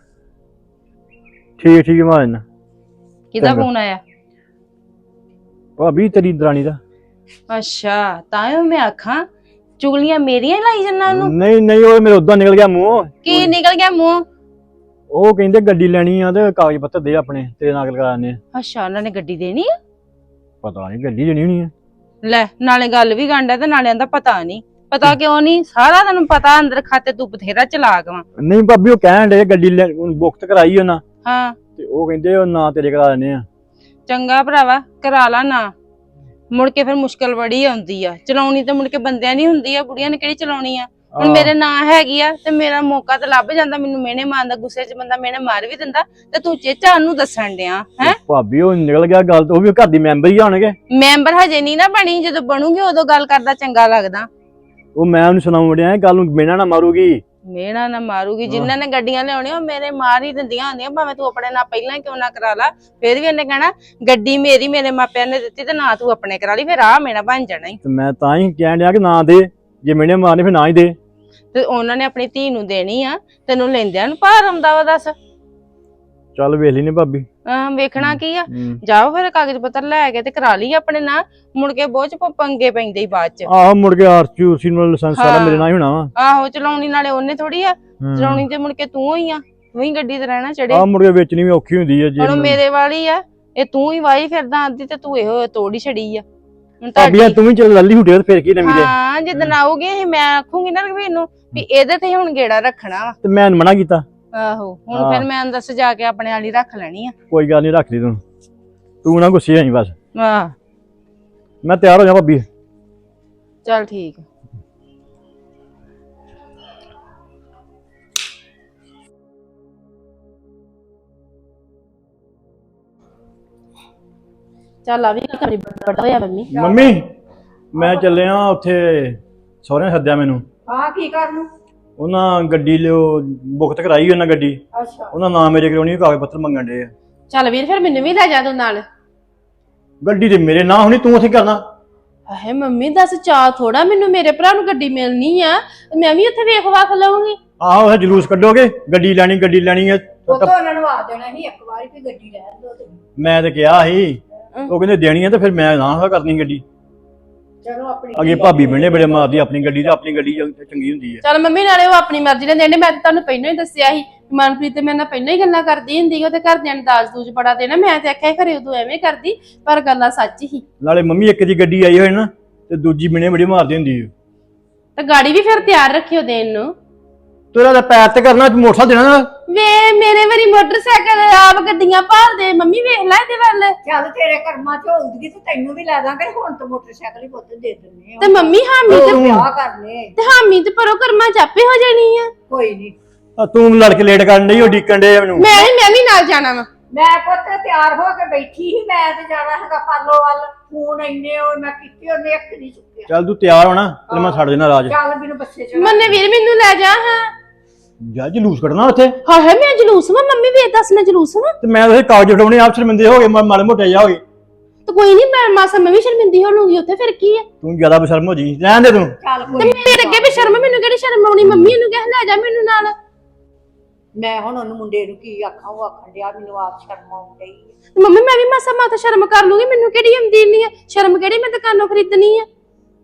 ਠੀਕ ਠੀਕ ਮੈਂ ਕਿਹਦਾ ਚੰਗਾ। ਫੋਨ ਆਇਆ? ਭਾਬੀ ਤੇਰੀ ਦਰਾਣੀ ਦਾ। ਅੱਛਾ ਤਾਂ ਹੀ ਮੈਂ ਆਖਾਂ ਚੁਗਲੀਆਂ ਮੇਰੀਆਂ ਹੀ ਲਾਈ ਜੰਨਾ ਨੂੰ ਨਹੀਂ ਨਹੀਂ ਉਹ ਮੇਰੇ ਉਦਾਂ ਨਿਕਲ ਗਿਆ ਮੂੰਹ। ਕੀ ਨਿਕਲ ਗਿਆ ਮੂੰਹ? ਉਹ ਕਹਿੰਦੇ ਗੱਡੀ ਲੈਣੀ ਆ ਤੇ ਕਾਗਜ਼ ਪੱਤਰ ਦੇ ਆਪਣੇ ਤੇਰੇ ਨਾਲ ਕਰਾਣੇ ਅੱਛਾ ਉਹਨਾਂ ਨੇ ਗੱਡੀ ਦੇਣੀ ਆ? ਪਤਾ ਨਹੀਂ ਗੱਡੀ ਦੇਣੀ ਹੋਣੀ ਆ। ਲੈ ਨਾਲੇ ਗੱਲ ਵੀ ਗੰਡਾ ਤੇ ਨਾਲੇ ਆਂਦਾ ਪਤਾ ਨਹੀਂ। ਪਤਾ ਕਿਉਂ ਨਹੀਂ? ਸਾਰਾ ਤੈਨੂੰ ਪਤਾ ਅੰਦਰ ਖਾਤੇ ਤੂੰ ਬਥੇਰਾ ਚਲਾਕ ਵਾ। ਨਹੀਂ ਭਾਬੀ ਉਹ ਕਹਿਣ ਡੇ ਗੱਡੀ ਬੁੱਕ ਕਰਾਈ ਉਹਨਾਂ। ਹਾਂ। ਤੇ ਉਹ ਕਹਿੰਦੇ ਉਹ ਨਾਂ ਤੇਰੇ ਕਰਾ ਲੈਣੇ ਆ। ਚੰਗਾ ਭਰਾਵਾ ਕਰਾ ਲਾ ਨਾ। ਮੁੜ ਕੇ ਫਿਰ ਮੁਸ਼ਕਲ ਬੜੀ ਆਉਂਦੀ ਆ। ਚਲਾਉਣੀ ਤੇ ਮੁੜ ਕੇ ਬੰਦਿਆਂ ਨਹੀਂ ਹੁੰਦੀ ਆ ਬੁੜੀਆਂ ਨੇ ਕਿਹੜੀ ਚਲਾਉਣੀ ਆ? ਹੁਣ ਮੇਰੇ ਨਾਂ ਹੈਗੀ ਆ ਤੇ ਮੇਰਾ ਮੌਕਾ ਤੇ ਲੱਭ ਜਾਂਦਾ ਮੈਨੂੰ ਮਿਹਣੇ ਮਾਰਦਾ ਗੁੱਸੇ 'ਚ ਬੰਦਾ ਮਿਹਣੇ ਮਾਰ ਵੀ ਦਿੰਦਾ। ਤੇ ਤੂੰ ਚੇਚਾ ਉਹਨੂੰ ਦੱਸਣ ਡਿਆ ਹੈ? ਭਾਬੀ ਉਹ ਨਿਕਲ ਗਿਆ ਗੱਲ ਤੋਂ ਉਹ ਵੀ ਘਰ ਦੀ ਮੈਂਬਰ ਹੀ ਆਉਣਗੇ ਮੈਂਬਰ ਹਜੇ ਨਹੀਂ ਨਾ ਬਣੀ ਜਦੋਂ ਬਣੂਗੀ ਉਦੋਂ ਗੱਲ ਕਰਦਾ ਚੰਗਾ ਲੱਗਦਾ। ਉਹ ਮੈਂ ਉਹਨੂੰ ਸੁਣਾਉਣ ਡਿਆ ਗੱਲ ਨੂੰ ਮੇਣਾ ਨਾ ਮਾਰੂਗੀ। ਮਿਹਣਾ ਨਾ ਮਾਰੂਗੀ। ਜਿਨ੍ਹਾਂ ਨੇ ਗੱਡੀਆਂ ਲਿਆਉਣੀਆਂ ਉਹ ਮੇਰੇ ਮਾਰ ਹੀ ਦਿੰਦੀਆਂ ਹੁੰਦੀਆਂ। ਭਾਵੇਂ ਤੂੰ ਆਪਣੇ ਨਾਲ ਪਹਿਲਾਂ ਹੀ ਕਿਉਂ ਨਾ ਕਰਾ ਲਾ ਫਿਰ ਵੀ ਉਹਨੇ ਕਹਿਣਾ ਗੱਡੀ ਮੇਰੀ ਮੇਰੇ ਮਾਪਿਆਂ ਨੇ ਦਿੱਤੀ ਤੇ ਨਾ ਤੂੰ ਆਪਣੇ ਕਰਾ ਲਈ ਫਿਰ ਆ ਮੇਣਾ ਬਣ ਜਾਣਾ ਈ ਤੇ ਮੈਂ ਤਾਂ ਹੀ ਕਹਿਣ ਡਿਆ ਕਿ ਨਾ ਦੇ ਜੇ ਮੇਣੇ ਮਾਰਨੇ ਫਿਰ ਨਾ ਹੀ ਦੇ। ਤੇ ਉਹਨਾਂ ਨੇ ਆਪਣੀ ਧੀ ਨੂੰ ਦੇਣੀ ਆ ਤੈਨੂੰ ਲੈਂਦਿਆਂ ਨੂੰ ਭਾਰ ਆਉਂਦਾ ਵਾ ਦੱਸ। ਚੱਲ ਵੇਖ ਲਈ ਨੇ ਭਾਬੀ। ਅਹ ਵੇਖਣਾ ਕੀ ਆ? ਹੂੰ। ਜਾਓ ਫਿਰ ਕਾਗਜ਼ ਪੱਤਰ ਲੈ ਕੇ ਤੇ ਕਰਾ ਲਈ ਆਪਣੇ ਨਾਲ। ਮੁੜ ਕੇ ਬਹੁਤ ਚ ਪੰਗੇ ਪੈਂਦੇ ਈ ਬਾਅਦ ਚ। ਆਹੋ ਮੁੜ ਕੇ ਆਰਚੀ ਉਰਸੀ ਨਾਲ ਲਾਇਸੈਂਸ ਸਾਰਾ ਹਾਂ। ਮੇਰੇ ਨਾਲ ਹੀ ਹੋਣਾ ਵਾ। ਆਹੋ ਚਲਾਉਣੀ ਨਾਲੇ ਉਹਨੇ ਥੋੜੀ ਆ। ਹੂੰ। ਚਲਾਉਣੀ ਤੇ ਮੁੜ ਕੇ ਤੂੰ ਹੀ ਆ। ਤੂੰ ਹੀ ਗੱਡੀ ਤੇ ਰਹਿਣਾ ਚੜੇ। ਆਹ ਮੁੜ ਕੇ ਵੇਚਣੀ ਵੀ ਔਖੀ ਹੁੰਦੀ ਹੈ ਜੇ ਹੁਣ ਮੇਰੇ ਵਾਲੀ ਆ। ਇਹ ਤੂੰ ਹੀ ਵਾਈ ਫਿਰਦਾ ਅੱਧੀ ਤੇ ਤੂੰ ਇਹੋ ਤੋੜੀ ਛੜੀ ਆ। ਹੁਣ ਭਾਬੀਆਂ ਤੂੰ ਵੀ ਚੱਲ ਲੱਲੀ ਹੁੱਟੇ ਤੇ ਫਿਰ ਕੀ ਨਵੀਂ ਦੇ ਹਾਂ ਜਿੱਦਣ ਆਉਗੀ ਮੈਂ ਆਖੂੰਗੀ ਨਾ ਰਘਵੀਰ ਨੂੰ ਵੀ ਇਹਦੇ ਤੇ ਹੁਣ ਗੇੜਾ ਰੱਖਣਾ ਵਾ। ਤੇ ਮੈਂ ਮਨਾ ਕੀਤਾ। ਆਹੋ ਹੁਣ ਹਾਂ। ਫਿਰ ਮੈਂ ਅੰਦਰ ਸਜਾ ਕੇ ਆਪਣੇ ਵਾਲੀ ਰੱਖ ਲੈਣੀ ਆ। ਕੋਈ ਗੱਲ ਨਹੀਂ ਰੱਖ ਲਈ ਤੂੰ। ਤੂੰ ਨਾ ਗੁੱਸੇ ਆਈ ਬਸ। ਆਹ ਮੈਂ ਤਿਆਰ ਹੋ ਜਾ ਭਾਬੀ। ਚੱਲ ਠੀਕ। ਆ। ਚੱਲ ਆ ਵੀ ਕਰੀ ਬੜਾ ਹੋਇਆ ਮੰਮੀ। ਮੰਮੀ ਮੈਂ ਚੱਲਿਆ ਉੱਥੇ ਸਹੁਰਿਆਂ ਨੇ ਸੱਦਿਆ ਮੈਨੂੰ। ਹਾਂ ਕੀ ਕਰ ਨੂੰ? ਉਹਨਾਂ ਗੱਡੀ ਲਿਓ ਬੁੱਕ ਤੇ ਕਰਾਈ ਉਹਨਾਂ ਗੱਡੀ। ਅੱਛਾ। ਉਹਨਾਂ ਨਾਮ ਮੇਰੇ ਕਰਾਉਣੀ ਕਾਗਜ਼ ਪੱਤਰ ਮੰਗਣ ਦੇ ਆ। ਚੱਲ ਵੀਰ ਫਿਰ ਮੈਨੂੰ ਵੀ ਲੈ ਜਾ ਤੂੰ ਨਾਲ। ਗੱਡੀ ਤੇ ਮੇਰੇ ਨਾਂ ਹੋਣੀ ਤੂੰ ਉੱਥੇ ਕਰਨਾ। ਆਹੇ ਮੰਮੀ ਦੱਸ ਚਾਹ ਥੋੜਾ ਮੈਨੂੰ ਮੇਰੇ ਭਰਾ ਨੂੰ ਗੱਡੀ ਮਿਲਣੀ ਆ। ਮੈਂ ਵੀ ਉੱਥੇ ਵੇਖ ਵਾਖ ਲਵਾਂਗੀ ਆਹੋ ਇਹ ਜਲੂਸ ਕੱਢੋਗੇ ਗੱਡੀ ਲੈਣੀ ਗੱਡੀ ਲੈਣੀ ਹੈ ਉਹ ਤਾਂ ਉਹਨਾਂ ਨੂੰ ਆ ਦੇਣਾ ਸੀ ਇੱਕ ਵਾਰੀ ਵੀ ਗੱਡੀ ਰਹਿਣ ਦੋ ਤੇ ਮੈਂ ਤੇ ਕਿਹਾ ਸੀ ਉਹ ਕਹਿੰਦੇ ਦੇਣੀ ਹੈ ਤੇ ਫਿਰ ਮੈਂ ਨਾ ਕਰਨੀ ਗੱਡੀ। ਚਲੋ ਆਪਣੀ ਅੱਗੇ ਭਾਬੀ ਮਿਹਣੇ ਬੜੇ ਮਾਰਦੀ ਆਪਣੀ ਗੱਡੀ ਤੇ ਆਪਣੀ ਗੱਡੀ ਚੰ- ਚੰਗੀ ਹੁੰਦੀ ਹੈ। ਚੱਲ ਮੰਮੀ ਨਾਲੇ ਉਹ ਆਪਣੀ ਮਰਜ਼ੀ ਨਾਲ ਦੇਣੇ ਮੈਂ ਤਾਂ ਤੁਹਾਨੂੰ ਪਹਿਲਾਂ ਹੀ ਦੱਸਿਆ ਸੀ ਕਿ ਮਨਪ੍ਰੀਤ ਤੇ ਮੇਰੇ ਨਾਲ ਪਹਿਲਾਂ ਹੀ ਗੱਲਾਂ ਕਰਦੀ ਹੁੰਦੀ ਉਹ ਤੇ ਘਰਦਿਆਂ ਨੇ ਦਾਜ ਦੂਜ ਬੜਾ ਦੇਣਾ ਮੈਂ ਤੇ ਆਖਿਆ ਘਰੇ ਉਦੋਂ ਐਵੇਂ ਕਰਦੀ ਪਰ ਗੱਲਾਂ ਸੱਚ ਹੀ। ਨਾਲੇ ਮੰਮੀ ਇੱਕ ਦੀ ਗੱਡੀ ਆਈ ਹੋਏ ਨਾ ਤੇ ਦੂਜੀ ਮਿਹਣੇ ਬੜੀ ਮਾਰਦੀ ਹੁੰਦੀ ਹੈ ਤੇ ਗਾੜੀ ਵੀ ਫਿਰ ਤਿਆਰ ਰੱਖਿਓ ਦੇਣ ਨੂੰ। ਤੇਰਾ ਤਾਂ ਪੈਰ ਤੇ ਕਰਨਾ ਮੋਟਰਸਾਈਕਲ ਦੇਣਾ ਨਾ ਵੇ ਮੇਰੇ ਵਾਰੀ ਮੋਟਰਸਾਈਕਲ ਆਪ ਗੱਡੀਆਂ ਭਾਲਦੇ ਮੰਮੀ ਵੇਖ ਲੈ ਇਹਦੇ ਵੱਲ। ਚੱਲ ਤੇਰੇ ਕਰਮਾਂ ਚ ਹੋਊਗੀ ਤੇ ਤੈਨੂੰ ਵੀ ਲੈ ਦਾਂਗੇ ਹੁਣ ਤਾਂ ਮੋਟਰਸਾਈਕਲ ਹੀ ਪੁੱਤ ਦੇ ਦਿੰਨੇ ਤੇ ਮੰਮੀ ਹਾਮੀ ਤੇ ਵਿਆਹ ਕਰ ਲੈ ਤੇ ਹਾਮੀ ਤੇ ਪਰੋ ਕਰਮਾ ਚਾਪੇ ਹੋ ਜਾਣੀ ਆ। ਕੋਈ ਨਹੀਂ ਆ ਤੂੰ ਲੜ ਕੇ ਲੇਟ ਕਰਨ ਡਈ ਉਹ ਡੀਕਣ ਡੇ ਮੈਨੂੰ। ਮੈਂ ਵੀ ਮੈਂ ਵੀ ਨਾਲ ਜਾਣਾ ਵਾ। ਮੈਂ ਪੁੱਤ ਤਿਆਰ ਹੋ ਕੇ ਬੈਠੀ ਸੀ ਮੈਂ ਤੇ ਜਾਣਾ ਹੈਗਾ ਪਾਲੋ ਵੱਲ। ਫੋਨ ਇੰਨੇ ਹੋਏ ਮੈਂ ਕੀਤੀ ਉਹਨੇ ਇੱਕ ਨਹੀਂ ਚੁੱਕਿਆ। ਚੱਲ ਤੂੰ ਤਿਆਰ ਹੋਣਾ ਤੇ ਮੈਂ ਛੱਡ ਦੇਣਾ ਰਾਜ। ਚੱਲ ਮੈਨੂੰ ਬੱਸੇ ਚੜਾ ਮੰਨੇ ਵੀਰ ਮੈਨੂੰ ਲੈ ਜਾ ਹਾਂ। ਜਾ ਜਲੂਸ ਕੱਢਣਾ ਉੱਥੇ? ਹਾਂ ਹੈ ਮੈਂ ਜਲੂਸ ਵਾ ਮੰਮੀ ਵੇਖ ਦੱਸ ਮੈਂ ਜਲੂਸ ਵਾ। ਤੇ ਮੈਂ ਉਹਦੇ ਕਾਗਜ਼ ਫੜਾਉਣੇ ਆਪ ਸ਼ਰਮਿੰਦੇ ਹੋ ਗਏ ਮਾ- ਮਾੜੇ ਮੋਟੇ ਜਾ ਹੋ ਗਏ। ਤੇ ਕੋਈ ਨਹੀਂ ਮੈਂ ਮਾਸਾ ਮੈਂ ਵੀ ਸ਼ਰਮਿੰਦੀ ਹੋ ਲੂੰਗੀ ਉੱਥੇ ਫਿਰ ਕੀ ਹੈ? ਤੂੰ ਜ਼ਿਆਦਾ ਬਸ਼ਰਮ ਹੋ ਜੀ ਰਹਿਣ ਦੇ ਤੂੰ। ਚੱਲ ਤੇ ਕੋਈ ਨੀ। ਮੇਰੇ ਅੱਗੇ ਵੀ ਸ਼ਰਮ ਮੈਨੂੰ ਕਿਹੜੀ ਸ਼ਰਮ ਆਉਣੀ? ਮੰਮੀ ਨੂੰ ਕਹਿ ਲੈ ਜਾ ਮੈਨੂੰ ਨਾਲ। ਮੈਂ ਹੁਣ ਉਹਨੂੰ ਮੁੰਡੇ ਨੂੰ ਕੀ ਆਖਾਂ ਉਹ ਆਖਣ ਡਿਆ ਮੈਨੂੰ ਆਪ ਸ਼ਰਮ ਆਉਣ ਡਈ ਹੈ। ਤੇ ਮੰਮੀ ਮੈਂ ਵੀ ਮਾਸਾ ਮਾਤਾ ਸ਼ਰਮ ਕਰ ਲੂੰਗੀ ਮੈਨੂੰ ਕਿਹੜੀ ਆਉਂਦੀ ਨਹੀਂ ਹੈ? ਸ਼ਰਮ ਕਿਹੜੀ ਮੈਂ ਦੁਕਾਨੋਂ ਖਰੀਦਣੀ ਆ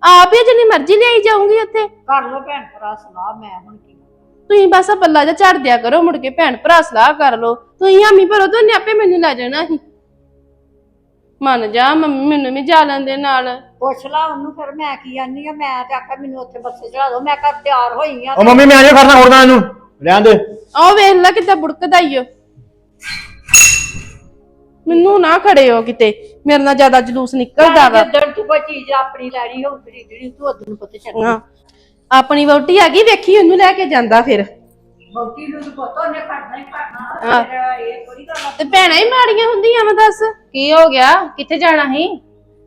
ਆਪ ਹੀ ਜਿੰਨੀ ਮਰਜ਼ੀ ਲਿਆਈ ਜਾਊਂਗੀ ਉੱਥੇ। ਕਰ ਲੋ ਭੈਣ ਭਰਾ ਸਲਾਹ ਮੈਂ ਹੁਣ ਕੀ ਤੁਸੀਂ ਬਸ ਪੱਲਾ ਜਿਹਾ ਝੜ ਦਿਆ ਕਰੋ ਮੁੜ ਕੇ ਭੈਣ ਭਰਾ ਸਲਾਹ ਕਰ ਲੋ ਤੁਸੀਂ ਹਾਮੀ ਭਰੋ ਤਾਂ ਉਹਨੇ ਆਪੇ ਮੈਨੂੰ ਲੈ ਜਾਣਾ ਸੀ। ਮੰਨ ਜਾ ਮੰਮੀ ਮੈਨੂੰ ਵੀ ਜਾ ਲੈਂਦੇ ਨਾਲ। ਪੁੱਛ ਲਾ ਉਹਨੂੰ ਫਿਰ ਮੈਂ ਕੀ ਆਨੀ ਆ ਮੈਂ ਤੇ ਆਖਿਆ ਮੈਨੂੰ ਉੱਥੇ ਬੱਸੇ ਚੜਾ ਦੋ ਮੈਂ ਕਰ ਤਿਆਰ ਹੋਈ ਆ ਉਹ ਮੰਮੀ ਮੈਂ ਅਜੇ ਕਰਨਾ ਉੜਦਾ ਇਹਨੂੰ। ਰਹਿਣ ਦੇ। ਆਹ ਵੇਖ ਲੈ ਕਿੱਦਾਂ ਬੁੜਕਦਾ ਈ ਓ। ਮੈਨੂੰ ਨਾ ਖੜੇ ਹੋ ਕਿਤੇ ਮੇਰੇ ਨਾਲ ਜ਼ਿਆਦਾ ਜਲੂਸ ਨਿਕਲਦਾ ਵਾ। ਜਿੱਦਣ ਤੂੰ ਕੋਈ ਚੀਜ਼ ਆਪਣੀ ਲੈਣੀ ਹੋਊ ਖਰੀਦਣੀ ਤੂੰ ਉਦੋਂ ਪਤਾ ਚੱਲ ਹਾਂ। ਆਪਣੀ ਵਹੁਟੀ ਆ ਗਈ ਵੇਖੀ ਉਹਨੂੰ ਲੈ ਕੇ ਜਾਂਦਾ ਫਿਰ। ਬੋਟੀ ਨੂੰ ਤਾਂ ਪਤਾ ਉਹਨੇ ਖੜਨਾ ਹੀ ਖੜਨਾ ਹਾਂ। ਫਿਰ ਇਹ ਥੋੜੀ ਗੱਲ ਆ। ਤੇ ਭੈਣਾਂ ਹੀ ਮਾੜੀਆਂ ਹੁੰਦੀਆਂ ਮੈਂ ਦੱਸ। ਕੀ ਹੋ ਗਿਆ? ਕਿੱਥੇ ਜਾਣਾ ਸੀ?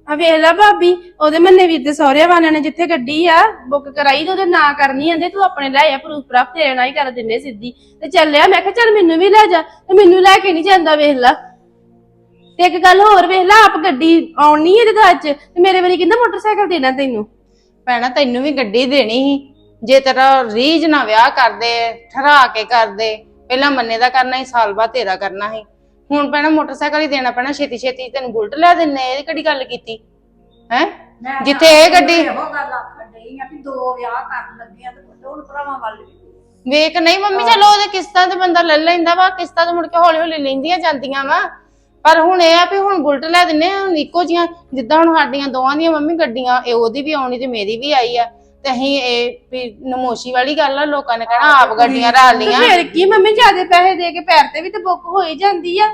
ਆ ਵੇਖ ਲੈ ਭਾਬੀ ਉਹਦੇ ਮੰਨੇ ਵੀਰ ਦੇ ਸਹੁਰੇ ਵਾਲਿਆਂ ਨੇ ਜਿੱਥੇ ਗੱਡੀ ਆ ਬੁੱਕ ਕਰਾਈ ਤੇ ਉਹਦੇ ਨਾਂ ਕਰਨੀ ਆਂਦੇ ਤੂੰ ਆਪਣੇ ਲੈ ਆ ਪ੍ਰੂਫ ਪ੍ਰਾਪ ਤੇਰੇ ਨਾਲ ਹੀ ਕਰ ਦਿੰਦੇ ਸਿੱਧੀ। ਤੇ ਚੱਲਿਆ ਮੈਂ ਕਿਹਾ ਚੱਲ ਮੈਨੂੰ ਵੀ ਲੈ ਜਾ ਤੇ ਮੈਨੂੰ ਲੈ ਕੇ ਨਹੀਂ ਜਾਂਦਾ ਵੇਖ ਲੈ। ਤੇ ਇੱਕ ਗੱਲ ਹੋਰ ਵੇਖ ਲੈ ਆਪ ਗੱਡੀ ਆਉਣੀ ਹੈ ਅੱਜ ਤੇ ਮੇਰੇ ਵਾਲੀ ਕਹਿੰਦਾ ਮੋਟਰਸਾਈਕਲ ਦੇਣਾ ਤੈਨੂੰ। ਭੈਣਾ ਤੈਨੂੰ ਵੀ ਗੱਡੀ ਦੇਣੀ ਸੀ। ਜੇ ਤੇਰਾ ਰੀਝ ਨਾ ਵਿਆਹ ਕਰਦੇ ਠਰਾ ਕੇ ਕਰਦੇ ਪਹਿਲਾਂ ਮੰਨੇ ਦਾ ਕਰਨਾ ਸੀ ਸਾਲ ਬਾਅਦ ਤੇਰਾ ਕਰਨਾ ਸੀ। ਹੁਣ ਭੈਣਾ ਮੋਟਰਸਾਈਕਲ ਹੀ ਦੇਣਾ ਪੈਣਾ ਛੇਤੀ ਛੇਤੀ ਤੈਨੂੰ ਬੁਲਟ ਲੈ ਦਿੰਨੇ ਇਹ ਕਿਹੜੀ ਗੱਲ ਕੀਤੀ? ਹੈ? ਮੈਂ ਜਿੱਥੇ ਇਹ ਗੱਡੀ ਇਹੋ ਗੱਲ ਆਖਣ ਡਈ ਆ ਵੀ ਦੋ ਵਿਆਹ ਕਰਨ ਲੱਗੇ ਆ ਤੇ ਪੁੱਤ ਹੁਣ ਭਰਾਵਾਂ ਵੱਲ ਵੀ ਵੇਖ ਨਹੀਂ ਮੰਮੀ ਚਲੋ ਉਹਦੇ ਕਿਸ਼ਤਾਂ ਤੇ ਬੰਦਾ ਲੈ ਲੈਂਦਾ ਵਾ ਕਿਸ਼ਤਾਂ ਤੇ ਮੁੜ ਕੇ ਹੌਲੀ ਹੌਲੀ ਲੈਂਦੀਆਂ ਜਾਂਦੀਆਂ ਵਾ। ਪਰ ਹੁਣ ਇਹ ਆ ਵੀ ਹੁਣ ਬੁਲਟ ਲੈ ਦਿੰਨੇ ਆ ਹੁਣ ਇੱਕੋ ਜੀਆਂ ਜਿੱਦਾਂ ਹੁਣ ਸਾਡੀਆਂ ਦੋਵਾਂ ਦੀਆਂ ਮੰਮੀ ਗੱਡੀਆਂ ਇਹ ਉਹਦੀ ਵੀ ਆਉਣੀ ਤੇ ਮੇਰੀ ਵੀ ਆਈ ਆ। ਤੇ ਅਸੀਂ ਇਹ ਵੀ ਨਮੋਸ਼ੀ ਵਾਲੀ ਗੱਲ ਆ ਲੋਕਾਂ ਨੇ ਕਹਿਣਾ ਆਪ ਗੱਡੀਆਂ ਰਾਲ ਤੇ ਲੀਆਂ ਫਿਰ ਕੀ ਮੰਮੀ ਜਿਆਦੇ ਪੈਸੇ ਦੇ ਕੇ ਪੈਰ ਤੇ ਵੀ ਤੇ ਬੁੱਕ ਹੋ ਹੀ ਜਾਂਦੀ ਆ?